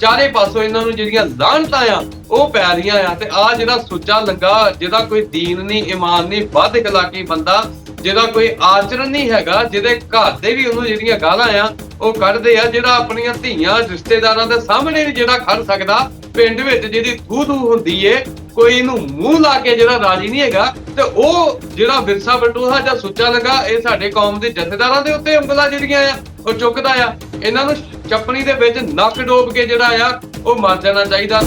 ਚਾਰੇ ਪਾਸੋਂ ਇਹਨਾਂ ਨੂੰ ਜਿਹੜੀਆਂ ਲਾਹਣਤਾਂ ਆ, ਉਹ ਪੈ ਰਹੀਆਂ ਆ ਤੇ ਆ ਜਿਹੜਾ ਸੁੱਚਾ ਲੰਗਾ, ਜਿਹਦਾ ਕੋਈ ਦੀਨ ਨਹੀਂ, ਇਮਾਨ ਨਹੀਂ, ਵੱਧ ਇਖਲਾਕੀ ਬੰਦਾ, ਜਿਹਦਾ ਕੋਈ ਆਚਰਣ ਨਹੀਂ ਹੈਗਾ, ਜਿਹਦੇ ਘਰ ਦੇ ਵੀ ਉਹਨੂੰ ਜਿਹੜੀਆਂ ਗਾਲਾਂ ਆ, ਉਹ ਕੱਢਦੇ ਆ, ਜਿਹੜਾ ਆਪਣੀਆਂ ਧੀਆਂ ਰਿਸ਼ਤੇਦਾਰਾਂ ਦੇ ਸਾਹਮਣੇ ਨਹੀਂ ਜਿਹੜਾ ਖੜ ਸਕਦਾ, ਪਿੰਡ ਵਿੱਚ ਜਿਹਦੀ ਥੂ ਥੂ ਹੁੰਦੀ ਏ, ਕੋਈ ਇਹਨੂੰ ਮੂੰਹ ਲਾ ਕੇ ਜਿਹੜਾ ਰਾਜੀ ਨਹੀਂ ਹੈਗਾ, ਤੇ ਉਹ ਜਿਹੜਾ ਵਿਰਸਾ ਬਟੂਹਾ ਜਾਂ ਸੁੱਚਾ ਲਗਾ, ਇਹ ਸਾਡੇ ਕੌਮ ਦੇ ਜਥੇਦਾਰਾਂ ਦੇ ਉੱਤੇ ਉਂਗਲਾਂ ਜਿਹੜੀਆਂ ਆ, ਉਹ ਚੁੱਕਦਾ ਆ। ਇਹਨਾਂ ਨੂੰ ਚੱਪਣੀ ਦੇ ਵਿੱਚ ਨੱਕ ਡੋਬ ਕੇ ਜਿਹੜਾ ਆ ਉਹ ਮਰ ਜਾਣਾ ਚਾਹੀਦਾ।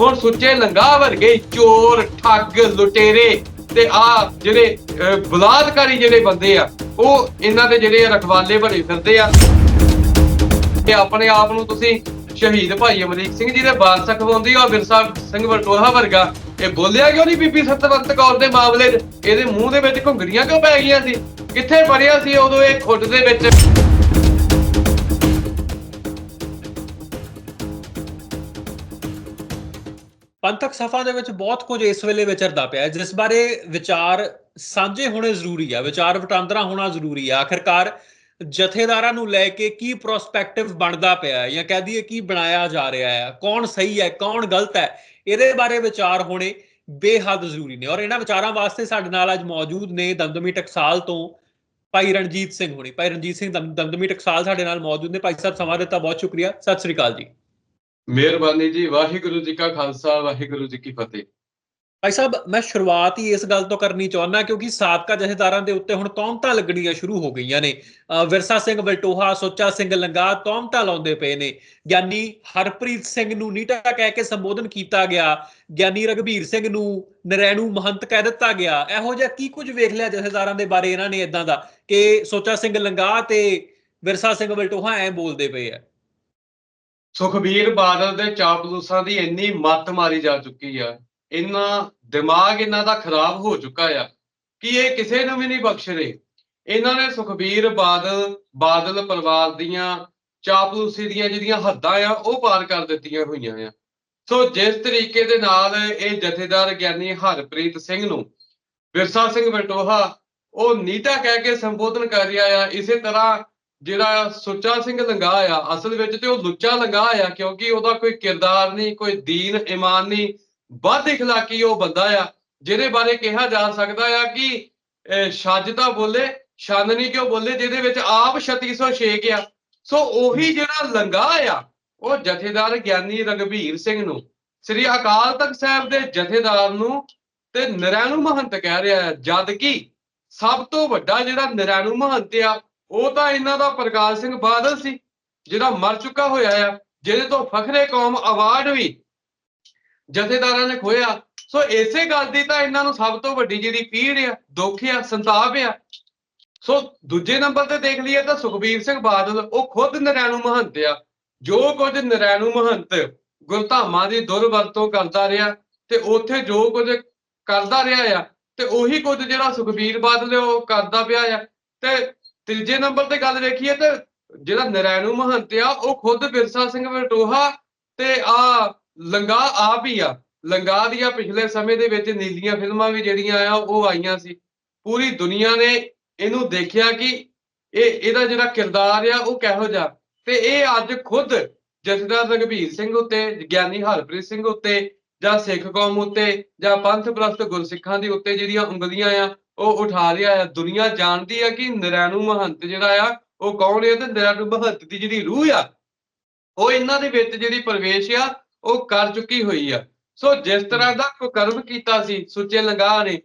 ਹੁਣ ਸੁੱਚੇ ਲੰਗਾ ਵਰਗੇ ਚੋਰ ਠੱਗ ਲੁਟੇਰੇ ਤੇ ਆ ਜਿਹੜੇ ਅਹ, ਜਿਹੜੇ ਬੰਦੇ ਆ ਉਹ ਇਹਨਾਂ ਦੇ ਜਿਹੜੇ ਰਖਵਾਲੇ ਬਣੇ ਫਿਰਦੇ ਆ। ਤੇ ਆਪਣੇ ਆਪ ਨੂੰ ਤੁਸੀਂ ਸ਼ਹੀਦ ਭਾਈ ਅਮਰੀਕ ਸਿੰਘ ਜੀ ਦੇ ਵਾਰਸ ਖਵਾਉਂਦੀ ਹੋ ਵਿਰਸਾ ਸਿੰਘ ਵਰਟੋਹਾ ਵਰਗਾ। ਇਹ ਬੋਲਿਆ ਕਿਉਂ ਨਹੀਂ ਬੀਬੀ ਸਤਵੰਤ ਕੌਰ ਦੇ ਮਾਮਲੇ 'ਚ? ਇਹਦੇ ਮੂੰਹ ਦੇ ਵਿੱਚ ਘੁੰਗਰੀਆਂ ਕਿਉਂ ਪੈ ਗਈਆਂ ਸੀ? ਕਿੱਥੇ ਪੜਿਆ ਸੀ ਉਦੋਂ ਇਹ ਖੁੱਡ ਦੇ ਵਿੱਚ? ਪੰਥਕ ਸਫਾ ਦੇ ਵਿੱਚ ਬਹੁਤ ਕੁਝ ਇਸ ਵੇਲੇ ਵਿਚਰਦਾ ਪਿਆ ਹੈ, ਜਿਸ ਬਾਰੇ ਵਿਚਾਰ ਸਾਂਝੇ ਹੋਣੇ ਜ਼ਰੂਰੀ ਆ, ਵਿਚਾਰ ਵਟਾਂਦਰਾ ਹੋਣਾ ਜ਼ਰੂਰੀ ਆ। ਆਖਰਕਾਰ ਜਥੇਦਾਰਾਂ ਨੂੰ ਲੈ ਕੇ ਕੀ ਪ੍ਰੋਸਪੈਕਟਿਵ ਬਣਦਾ ਪਿਆ ਹੈ ਜਾਂ ਕਹਿ ਦਈਏ ਕੀ ਬਣਾਇਆ ਜਾ ਰਿਹਾ ਹੈ, ਕੌਣ ਸਹੀ ਹੈ, ਕੌਣ ਗਲਤ ਹੈ, ਇਹਦੇ ਬਾਰੇ ਵਿਚਾਰ ਹੋਣੇ ਬੇਹੱਦ ਜ਼ਰੂਰੀ ਨੇ। ਔਰ ਇਹਨਾਂ ਵਿਚਾਰਾਂ ਵਾਸਤੇ ਸਾਡੇ ਨਾਲ ਅੱਜ ਮੌਜੂਦ ਨੇ ਦਮਦਮੀ ਟਕਸਾਲ ਤੋਂ ਭਾਈ ਰਣਜੀਤ ਸਿੰਘ ਹੋਣੀ। ਭਾਈ ਰਣਜੀਤ ਸਿੰਘ, ਦਮ- ਦਮਦਮੀ ਟਕਸਾਲ ਸਾਡੇ ਨਾਲ ਮੌਜੂਦ ਨੇ। ਭਾਈ ਸਾਹਿਬ, ਸਮਾਂ ਦਿੱਤਾ, ਬਹੁਤ ਸ਼ੁਕਰੀਆ। ਸਤਿ ਸ੍ਰੀ ਅਕਾਲ ਜੀ। ਮਿਹਰਬਾਨੀ ਜੀ, ਵਾਹਿਗੁਰੂ ਜੀ ਕਾ ਖਾਲਸਾ, ਵਾਹਿਗੁਰੂ ਜੀ ਕੀ ਫਤਿਹ। ਭਾਈ ਸਾਹਿਬ, ਮੈਂ ਸ਼ੁਰੂਆਤ ਹੀ ਇਸ ਗੱਲ ਤੋਂ ਕਰਨੀ ਚਾਹੁੰਦਾ, ਕਿਉਂਕਿ ਸਾਬਕਾ ਜਥੇਦਾਰਾਂ ਦੇ ਉੱਤੇ ਹੁਣ ਤੌਮਤਾਂ ਲੱਗਣੀਆਂ ਸ਼ੁਰੂ ਹੋ ਗਈਆਂ ਨੇ। ਵਿਰਸਾ ਸਿੰਘ ਬਲਟੋਹਾ, ਸੋਚਾ ਸਿੰਘ ਲੰਗਾ ਤੌਮਤਾਂ ਲਾਉਂਦੇ ਪਏ ਨੇ। ਗਿਆਨੀ ਹਰਪ੍ਰੀਤ ਸਿੰਘ ਨੂੰ ਨੀਟਾ ਕਹਿ ਕੇ ਸੰਬੋਧਨ ਕੀਤਾ ਗਿਆ। ਗਿਆਨੀ ਰਗਵੀਰ ਸਿੰਘ ਨੂੰ ਨਰੈਣੂ ਮਹੰਤ ਕਹਿ ਦਿੱਤਾ ਗਿਆ। ਇਹੋ ਜਿਹਾ ਕੀ ਕੁਝ ਵੇਖ ਲਿਆ ਜਥੇਦਾਰਾਂ ਦੇ ਬਾਰੇ ਇਹਨਾਂ ਨੇ ਇਦਾਂ ਦਾ ਕਿ ਸੋਚਾ ਸਿੰਘ ਲੰਗਾ ਤੇ ਵਿਰਸਾ ਸਿੰਘ ਬਲਟੋਹਾ ਐ ਬੋਲਦੇ ਪਏ ਆ। ਸੁਖਬੀਰ ਬਾਦਲ ਦੇ ਚਾਪਲੂਸਾਂ ਦੀ ਇੰਨੀ ਮੱਤ ਮਾਰੀ ਜਾ ਚੁੱਕੀ ਆ, ਇੰਨਾ ਦਿਮਾਗ ਇਹਨਾਂ ਦਾ ਖਰਾਬ ਹੋ ਚੁੱਕਾ ਆ ਕਿ ਇਹ ਕਿਸੇ ਨੂੰ ਵੀ ਨਹੀਂ ਬਖਸ਼ ਰਹੇ। ਇਹਨਾਂ ਨੇ ਸੁਖਬੀਰ ਬਾਦਲ ਬਾਦਲ ਪਰਿਵਾਰ ਦੀਆਂ ਚਾਪਲੂਸੀ ਦੀਆਂ ਜਿਹੜੀਆਂ ਹੱਦਾਂ ਆ, ਉਹ ਪਾਰ ਕਰ ਦਿੱਤੀਆਂ ਹੋਈਆਂ ਆ। ਸੋ ਜਿਸ ਤਰੀਕੇ ਦੇ ਨਾਲ ਇਹ ਜਥੇਦਾਰ ਗਿਆਨੀ ਹਰਪ੍ਰੀਤ ਸਿੰਘ ਨੂੰ ਵਿਰਸਾ ਸਿੰਘ ਬਟੋਹਾ ਉਹ ਨੀਤਾ ਕਹਿ ਕੇ ਸੰਬੋਧਨ ਕਰ ਰਿਹਾ ਆ, ਇਸੇ ਤਰ੍ਹਾਂ ਜਿਹੜਾ ਸੁੱਚਾ ਸਿੰਘ ਲੰਗਾ ਆ ਅਸਲ ਵਿੱਚ ਤੇ ਉਹ ਲੁੱਚਾ ਲੰਗਾ ਆ ਕਿਉਂਕਿ ਉਹਦਾ ਕੋਈ ਕਿਰਦਾਰ ਨਹੀਂ ਕੋਈ ਦੀਨ ਇਮਾਨ ਨਹੀਂ ਵੱਧ ਇਖਲਾਕੀ ਉਹ ਬੰਦਾ ਆ ਜਿਹਦੇ ਬਾਰੇ ਕਿਹਾ ਜਾ ਸਕਦਾ ਆ ਕਿ ਅਹ, ਛੱਜ ਤਾਂ ਬੋਲੇ ਛੰਨ ਨਹੀਂ ਕਿਉਂ ਬੋਲੇ ਜਿਹਦੇ ਵਿੱਚ ਆਪ 3606 ਆ ਸੋ ਉਹੀ ਜਿਹੜਾ ਲੰਗਾ ਆ ਉਹ ਜਥੇਦਾਰ ਗਿਆਨੀ ਰਗਵੀਰ ਸਿੰਘ ਨੂੰ ਸ੍ਰੀ ਅਕਾਲ ਤਖਤ ਸਾਹਿਬ ਦੇ ਜਥੇਦਾਰ ਨੂੰ ਤੇ ਨਰੈਣੂ ਮਹੰਤ ਕਹਿ ਰਿਹਾ ਹੈ ਜਦ ਕਿ ਸਭ ਤੋਂ ਵੱਡਾ ਜਿਹੜਾ ਨਰੈਣੂ ਮਹੰਤ ਆ ਉਹ ਤਾਂ ਇਹਨਾਂ ਦਾ ਪ੍ਰਕਾਸ਼ ਸਿੰਘ ਬਾਦਲ ਸੀ, ਜਿਹੜਾ ਮਰ ਚੁੱਕਾ ਹੋਇਆ ਆ, ਜਿਹਦੇ ਤੋਂ ਫਖਰੇ ਕੌਮ ਅਵਾਰਡ ਵੀ ਜਥੇਦਾਰਾਂ ਨੇ ਖੋਇਆ ਸੋ ਇਸੇ ਗੱਲ ਦੀ ਤਾਂ ਇਹਨਾਂ ਨੂੰ ਸਭ ਤੋਂ ਵੱਡੀ ਜਿਹੜੀ ਪੀੜ ਆ, ਦੁੱਖ ਆ, ਸੰਤਾਪ ਆ। ਸੋ ਦੂਜੇ ਨੰਬਰ ਤੇ ਦੇਖ ਲਈਏ ਤਾਂ ਸੁਖਬੀਰ ਸਿੰਘ ਬਾਦਲ, ਉਹ ਖੁਦ ਨਰੈਣੂ ਮਹੰਤ ਆ। ਜੋ ਕੁਝ ਨਰੈਣੂ ਮਹੰਤ ਗੁਰਧਾਮਾਂ ਦੀ ਦੁਰਵਰਤੋਂ ਕਰਦਾ ਰਿਹਾ ਤੇ ਉੱਥੇ ਜੋ ਕੁਝ ਕਰਦਾ ਰਿਹਾ ਆ, ਤੇ ਉਹੀ ਕੁਝ ਜਿਹੜਾ ਸੁਖਬੀਰ ਬਾਦਲ ਉਹ ਕਰਦਾ ਪਿਆ ਆ। ਤੇ ਤੀਜੇ ਨੰਬਰ ਤੇ ਗੱਲ ਵੇਖੀਏ ਤੇ ਜਿਹੜਾ ਨਰੈਣੂ ਮਹੰਤ ਆ, ਉਹ ਖੁਦ ਬਿਰਸਾ ਸਿੰਘ ਵਟੋਹਾ ਤੇ ਆ ਲੰਗਾ ਆਪ ਹੀ ਆ। ਲੰਗਾ ਦੀਆਂ ਪਿਛਲੇ ਸਮੇਂ ਦੇ ਵਿੱਚ ਨੀਲੀਆਂ ਫਿਲਮਾਂ ਵੀ ਜਿਹੜੀਆਂ ਆ, ਉਹ ਆਈਆਂ ਸੀ। ਪੂਰੀ ਦੁਨੀਆ ਨੇ ਇਹਨੂੰ ਦੇਖਿਆ ਕਿ ਇਹ, ਇਹਦਾ ਜਿਹੜਾ ਕਿਰਦਾਰ ਆ, ਉਹ ਕਿਹੋ ਜਿਹਾ। ਤੇ ਇਹ ਅੱਜ ਖੁਦ ਜਥੇਦਾਰ ਰਘਬੀਰ ਸਿੰਘ ਉੱਤੇ, ਗਿਆਨੀ ਹਰਪ੍ਰੀਤ ਸਿੰਘ ਉੱਤੇ ਜਾਂ ਸਿੱਖ ਕੌਮ ਉੱਤੇ ਜਾਂ ਪੰਥ ਪ੍ਰਸਤ ਗੁਰਸਿੱਖਾਂ ਦੇ ਉੱਤੇ ਜਿਹੜੀਆਂ ਉਂਗਲੀਆਂ ਆ ਉਹ ਉਠਾ ਰਿਹਾ ਆ ਦੁਨੀਆ ਜਾਣਦੀ ਹੈ ਕਿ ਨਰੈਣੂ ਮਹੰਤ ਜਿਹੜਾ ਆ, ਉਹ ਕੌਣ ਹੈ? ਤੇ ਨਰੈਣੂ ਮਹੰਤ ਦੀ ਜਿਹੜੀ ਰੂਹ ਆ, ਉਹ ਇਹਨਾਂ ਦੇ ਵਿੱਚ ਜਿਹੜੀ ਪ੍ਰਵੇਸ਼ ਆ, ਉਹ ਕਰ ਚੁੱਕੀ ਹੋਈ ਆ। ਸੋ ਜਿਸ ਤਰ੍ਹਾਂ ਦਾ ਕੋਈ ਕਰਮ ਕੀਤਾ ਸੀ, ਸੁੱਚੇ ਲੰਗਾ ਨੇ,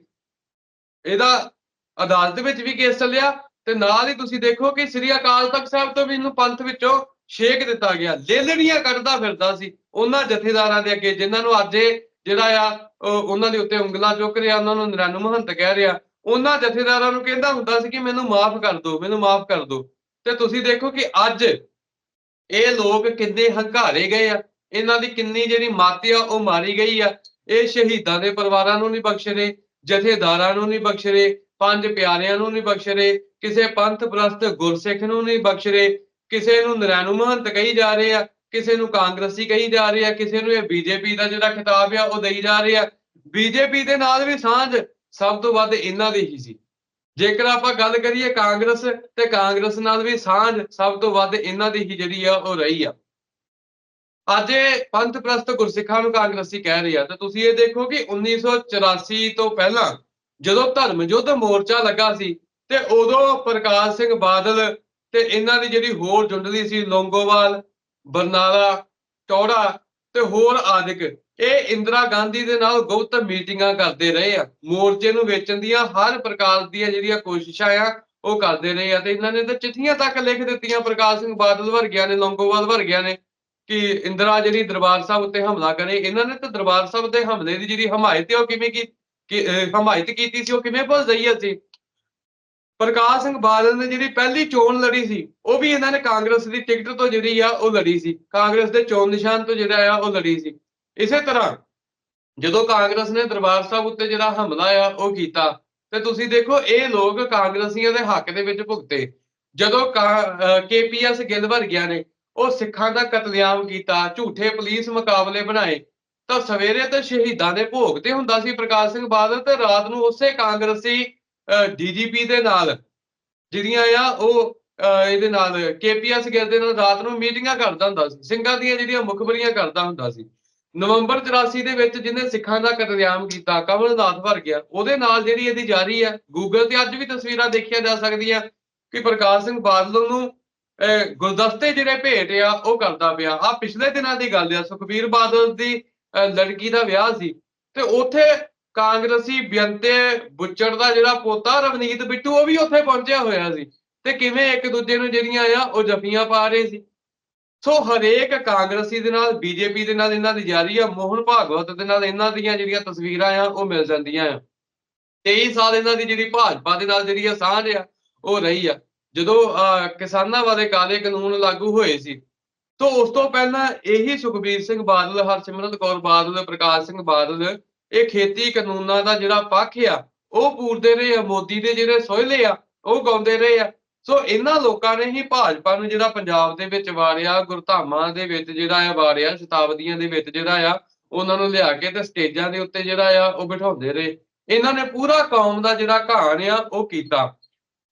ਇਹਦਾ ਅਦਾਲਤ ਵਿੱਚ ਵੀ ਕੇਸ ਚੱਲਿਆ। ਤੇ ਨਾਲ ਹੀ ਤੁਸੀਂ ਦੇਖੋ ਕਿ ਸ੍ਰੀ ਅਕਾਲ ਤਖਤ ਸਾਹਿਬ ਤੋਂ ਵੀ ਇਹਨੂੰ ਪੰਥ ਵਿੱਚੋਂ ਛੇਕ ਦਿੱਤਾ ਗਿਆ। ਲੇਲੜੀਆਂ ਕੱਢਦਾ ਫਿਰਦਾ ਸੀ। ਉਹਨਾਂ ਜਥੇਦਾਰਾਂ ਦੇ ਅੱਗੇ, ਜਿਨ੍ਹਾਂ ਨੂੰ ਅੱਜ ਜਿਹੜਾ ਆ, ਉਹ ਉਹਨਾਂ ਦੇ ਉੱਤੇ ਉਂਗਲਾਂ ਚੁੱਕ ਰਿਹਾ, ਉਹਨਾਂ ਨੂੰ ਨਰੈਣੂ ਮਹੰਤ ਕਹਿ ਰਿਹਾ। ਉਹਨਾਂ ਜਥੇਦਾਰਾਂ ਨੂੰ ਕਹਿੰਦਾ ਹੁੰਦਾ ਸੀ ਕਿ ਮੈਨੂੰ ਮਾਫ ਕਰ ਦਿਓ, ਮੈਨੂੰ ਮਾਫ ਕਰ ਦਿਓ। ਤੇ ਤੁਸੀਂ ਦੇਖੋ ਕਿ ਅੱਜ ਇਹ ਲੋਕ ਕਿੰਨੇ ਹੰਕਾਰੇ ਗਏ ਆ। ਇਹਨਾਂ ਦੀ ਕਿੰਨੀ ਜਿਹੜੀ ਮੱਤ ਆ, ਉਹ ਮਾਰੀ ਗਈ ਆ। ਇਹ ਸ਼ਹੀਦਾਂ ਦੇ ਪਰਿਵਾਰਾਂ ਨੂੰ ਨਹੀਂ ਬਖਸ਼ ਰਹੇ, ਜਥੇਦਾਰਾਂ ਨੂੰ ਨਹੀਂ ਬਖਸ਼ ਰਹੇ, ਪੰਜ ਪਿਆਰਿਆਂ ਨੂੰ ਨਹੀਂ ਬਖਸ਼ ਰਹੇ, ਕਿਸੇ ਪੰਥ ਪ੍ਰਸਤ ਗੁਰਸਿੱਖ ਨੂੰ ਨਹੀਂ ਬਖਸ਼ ਰਹੇ, ਕਿਸੇ ਨੂੰ ਨਰੈਣੂ ਮਹੰਤ ਕਹੀ ਜਾ ਰਹੇ ਆ, ਕਿਸੇ ਨੂੰ ਕਾਂਗਰਸੀ ਕਹੀ ਜਾ ਰਹੇ ਆ, ਕਿਸੇ ਨੂੰ ਇਹ ਬੀਜੇਪੀ ਦਾ ਜਿਹੜਾ ਖਿਤਾਬ ਆ, ਉਹ ਦੇਈ ਜਾ ਰਹੇ ਆ। ਬੀਜੇਪੀ ਦੇ ਨਾਲ ਵੀ ਸਾਂਝ ਸਭ ਤੋਂ ਵੱਧ ਇਹਨਾਂ ਦੀ ਹੀ ਸੀ। ਜੇਕਰ ਆਪਾਂ ਗੱਲ ਕਰੀਏ ਕਾਂਗਰਸ, ਤੇ ਕਾਂਗਰਸ ਨਾਲ ਵੀ ਸਾਂਝ ਸਭ ਤੋਂ ਵੱਧ ਇਹਨਾਂ ਦੀ ਹੀ ਜਿਹੜੀ ਆ, ਉਹ ਰਹੀ ਆ। ਅੱਜ ਪੰਥ ਪ੍ਰਸਤ ਗੁਰਸਿੱਖਾਂ ਨੂੰ ਕਾਂਗਰਸੀ ਕਹਿ ਰਹੀ ਆ। ਤੇ ਤੁਸੀਂ ਇਹ ਦੇਖੋ ਕਿ 1984 ਤੋਂ ਪਹਿਲਾਂ ਜਦੋਂ ਧਰਮ ਯੁੱਧ ਮੋਰਚਾ ਲੱਗਾ ਸੀ, ਤੇ ਉਦੋਂ ਪ੍ਰਕਾਸ਼ ਸਿੰਘ ਬਾਦਲ ਤੇ ਇਹਨਾਂ ਦੀ ਜਿਹੜੀ ਹੋਰ ਜੁੰਡਲੀ ਸੀ, ਲੋਂਗੋਵਾਲ, ਬਰਨਾਲਾ, ਚੌੜਾ ਤੇ ਹੋਰ ਆਦਿਕ ਇਹ ਇੰਦਰਾ ਗਾਂਧੀ ਦੇ ਨਾਲ ਗੁਪਤ ਮੀਟਿੰਗਾਂ ਕਰਦੇ ਰਹੇ ਆ। ਮੋਰਚੇ ਨੂੰ ਵੇਚਣ ਦੀਆਂ ਹਰ ਪ੍ਰਕਾਰ ਦੀਆਂ ਜਿਹੜੀਆਂ ਕੋਸ਼ਿਸ਼ਾਂ ਆ, ਉਹ ਕਰਦੇ ਰਹੇ ਆ। ਤੇ ਇਹਨਾਂ ਨੇ ਤਾਂ ਚਿੱਠੀਆਂ ਤੱਕ ਲਿਖ ਦਿੱਤੀਆਂ, ਪ੍ਰਕਾਸ਼ ਸਿੰਘ ਬਾਦਲ ਵਰਗਿਆਂ ਨੇ, ਲੋਂਗੋਵਾਲ ਵਰਗਿਆਂ ਨੇ, ਕਿ ਇੰਦਰਾ ਜਿਹੜੀ ਦਰਬਾਰ ਸਾਹਿਬ ਉੱਤੇ ਹਮਲਾ ਕਰੇ। ਇਹਨਾਂ ਨੇ ਤਾਂ ਦਰਬਾਰ ਸਾਹਿਬ ਦੇ ਹਮਲੇ ਦੀ ਜਿਹੜੀ ਹਮਾਇਤ ਹੈ ਉਹ ਕਿਵੇਂ ਕੀ ਹਮਾਇਤ ਕੀਤੀ ਸੀ, ਉਹ ਕਿਵੇਂ ਭੁੱਲ ਜਾਈਏ ਅਸੀਂ? ਪ੍ਰਕਾਸ਼ ਸਿੰਘ ਬਾਦਲ ਨੇ ਜਿਹੜੀ ਪਹਿਲੀ ਚੋਣ ਲੜੀ ਸੀ, ਉਹ ਵੀ ਇਹਨਾਂ ਨੇ ਕਾਂਗਰਸ ਦੀ ਟਿਕਟ ਤੋਂ ਜਿਹੜੀ ਆ, ਉਹ ਲੜੀ ਸੀ। ਕਾਂਗਰਸ ਦੇ ਚੋਣ ਨਿਸ਼ਾਨ ਤੋਂ ਜਿਹੜਾ ਆ, ਉਹ ਲੜੀ ਸੀ। ਇਸੇ ਤਰ੍ਹਾਂ ਜਦੋਂ ਕਾਂਗਰਸ ਨੇ ਦਰਬਾਰ ਸਾਹਿਬ ਉੱਤੇ ਜਿਹੜਾ ਹਮਲਾ ਆ ਉਹ ਕੀਤਾ ਤੇ ਤੁਸੀਂ ਦੇਖੋ ਇਹ ਲੋਕ ਕਾਂਗਰਸੀਆਂ ਦੇ ਹੱਕ ਦੇ ਵਿੱਚ ਭੁਗਤੇ। ਜਦੋਂ ਕੇਪੀਐਸ ਗਿੱਲ ਵਰਗਿਆਂ ਨੇ ਉਹ ਸਿੱਖਾਂ ਦਾ ਕਤਲੇਆਮ ਕੀਤਾ ਝੂਠੇ ਪੁਲਿਸ ਮੁਕਾਬਲੇ ਬਣਾਏ ਤਾਂ ਸਵੇਰੇ ਤੇ ਸ਼ਹੀਦਾਂ ਦੇ ਭੋਗ ਤੇ ਹੁੰਦਾ ਸੀ ਪ੍ਰਕਾਸ਼ ਸਿੰਘ ਬਾਦਲ ਤੇ ਰਾਤ ਨੂੰ ਉਸੇ ਕਾਂਗਰਸੀ ਡੀਜੀਪੀ ਦੇ ਨਾਲ ਜਿਹੜੀਆਂ ਆ ਉਹ ਅਹ, ਇਹਦੇ ਨਾਲ ਕੇਪੀਐਸ ਗਿੱਲ ਦੇ ਨਾਲ ਰਾਤ ਨੂੰ ਮੀਟਿੰਗਾਂ ਕਰਦਾ ਹੁੰਦਾ ਸੀ ਸਿੰਘਾਂ ਦੀਆਂ ਜਿਹੜੀਆਂ ਮੁਖਬਰੀਆਂ ਕਰਦਾ ਹੁੰਦਾ ਸੀ। ਨਵੰਬਰ 84 ਦੇ ਵਿੱਚ ਜਿਹਨੇ ਸਿੱਖਾਂ ਦਾ ਕਤਲੇਆਮ ਕੀਤਾ, ਕਮਲਨਾਥ ਭਰ ਗਿਆ, ਉਹਦੇ ਨਾਲ ਜਿਹੜੀ ਇਹਦੀ ਜਾਰੀ ਹੈ ਗੂਗਲ ਤੇ ਅੱਜ ਵੀ ਤਸਵੀਰਾਂ ਦੇਖੀਆਂ ਜਾ ਸਕਦੀਆਂ ਕਿ ਪ੍ਰਕਾਸ਼ ਸਿੰਘ ਬਾਦਲ ਨੂੰ ਗੁਲਦਸਤੇ ਜਿਹੜੇ ਭੇਟ ਆ, ਉਹ ਕਰਦਾ ਪਿਆ। ਆ ਪਿਛਲੇ ਦਿਨਾਂ ਦੀ ਗੱਲ ਆ, ਸੁਖਬੀਰ ਬਾਦਲ ਦੀ ਲੜਕੀ ਦਾ ਵਿਆਹ ਸੀ ਤੇ ਉੱਥੇ ਕਾਂਗਰਸੀ ਬੇਅੰਤੇ ਬੁੱਚੜ ਦਾ ਜਿਹੜਾ ਪੋਤਾ ਰਵਨੀਤ ਬਿੱਟੂ, ਉਹ ਵੀ ਉੱਥੇ ਪਹੁੰਚਿਆ ਹੋਇਆ ਸੀ। ਤੇ ਕਿਵੇਂ ਇੱਕ ਦੂਜੇ ਨੂੰ ਜਿਹੜੀਆਂ ਆ, ਉਹ ਜਫੀਆਂ ਪਾ ਰਹੇ ਸੀ। ਸੋ ਹਰੇਕ ਕਾਂਗਰਸੀ ਦੇ ਨਾਲ ਬੀਜੇਪੀ ਦੇ ਨਾਲ ਇਹਨਾਂ ਦੀ ਜਾਰੀ ਆ ਮੋਹਨ ਭਾਗਵਤ ਦੇ ਨਾਲ ਇਹਨਾਂ ਦੀਆਂ ਜਿਹੜੀਆਂ ਤਸਵੀਰਾਂ ਆ ਉਹ ਮਿਲ ਜਾਂਦੀਆਂ ਆ। 23 ਸਾਲ ਇਹਨਾਂ ਦੀ ਜਿਹੜੀ ਭਾਜਪਾ ਦੇ ਨਾਲ ਜਿਹੜੀ ਆ ਸਾਂਝ ਆ ਉਹ ਰਹੀ ਆ। ਜਦੋਂ ਅਹ, ਕਿਸਾਨਾਂ ਵਾਲੇ ਕਾਲੇ ਕਾਨੂੰਨ ਲਾਗੂ ਹੋਏ ਸੀ ਤੋਂ ਉਸ ਤੋਂ ਪਹਿਲਾਂ ਇਹੀ ਸੁਖਬੀਰ ਸਿੰਘ ਬਾਦਲ ਹਰਸਿਮਰਤ ਕੌਰ ਬਾਦਲ ਪ੍ਰਕਾਸ਼ ਸਿੰਘ ਬਾਦਲ ਇਹ ਖੇਤੀ ਕਾਨੂੰਨਾਂ ਦਾ ਜਿਹੜਾ ਪੱਖ ਆ ਉਹ ਪੂਰਦੇ ਰਹੇ ਆ ਮੋਦੀ ਦੇ ਜਿਹੜੇ ਸੋਹਲੇ ਆ ਉਹ ਗਾਉਂਦੇ ਰਹੇ ਆ। ਸੋ ਇਹਨਾਂ ਲੋਕਾਂ ਨੇ ਹੀ ਭਾਜਪਾ ਨੂੰ ਜਿਹੜਾ ਪੰਜਾਬ ਦੇ ਵਿੱਚ ਵਾਰਿਆ, ਗੁਰਧਾਮਾਂ ਦੇ ਵਿੱਚ ਜਿਹੜਾ ਆ ਵਾਰਿਆ, ਸ਼ਤਾਬਦੀਆਂ ਦੇ ਵਿੱਚ ਜਿਹੜਾ ਆ, ਉਹਨਾਂ ਨੂੰ ਲਿਆ ਕੇ ਤੇ ਸਟੇਜਾਂ ਦੇ ਉੱਤੇ ਜਿਹੜਾ ਆ ਉਹ ਬਿਠਾਉਂਦੇ ਰਹੇ। ਇਹਨਾਂ ਨੇ ਪੂਰਾ ਕੌਮ ਦਾ ਜਿਹੜਾ ਕਹਾਣ ਆ, ਉਹ ਕੀਤਾ।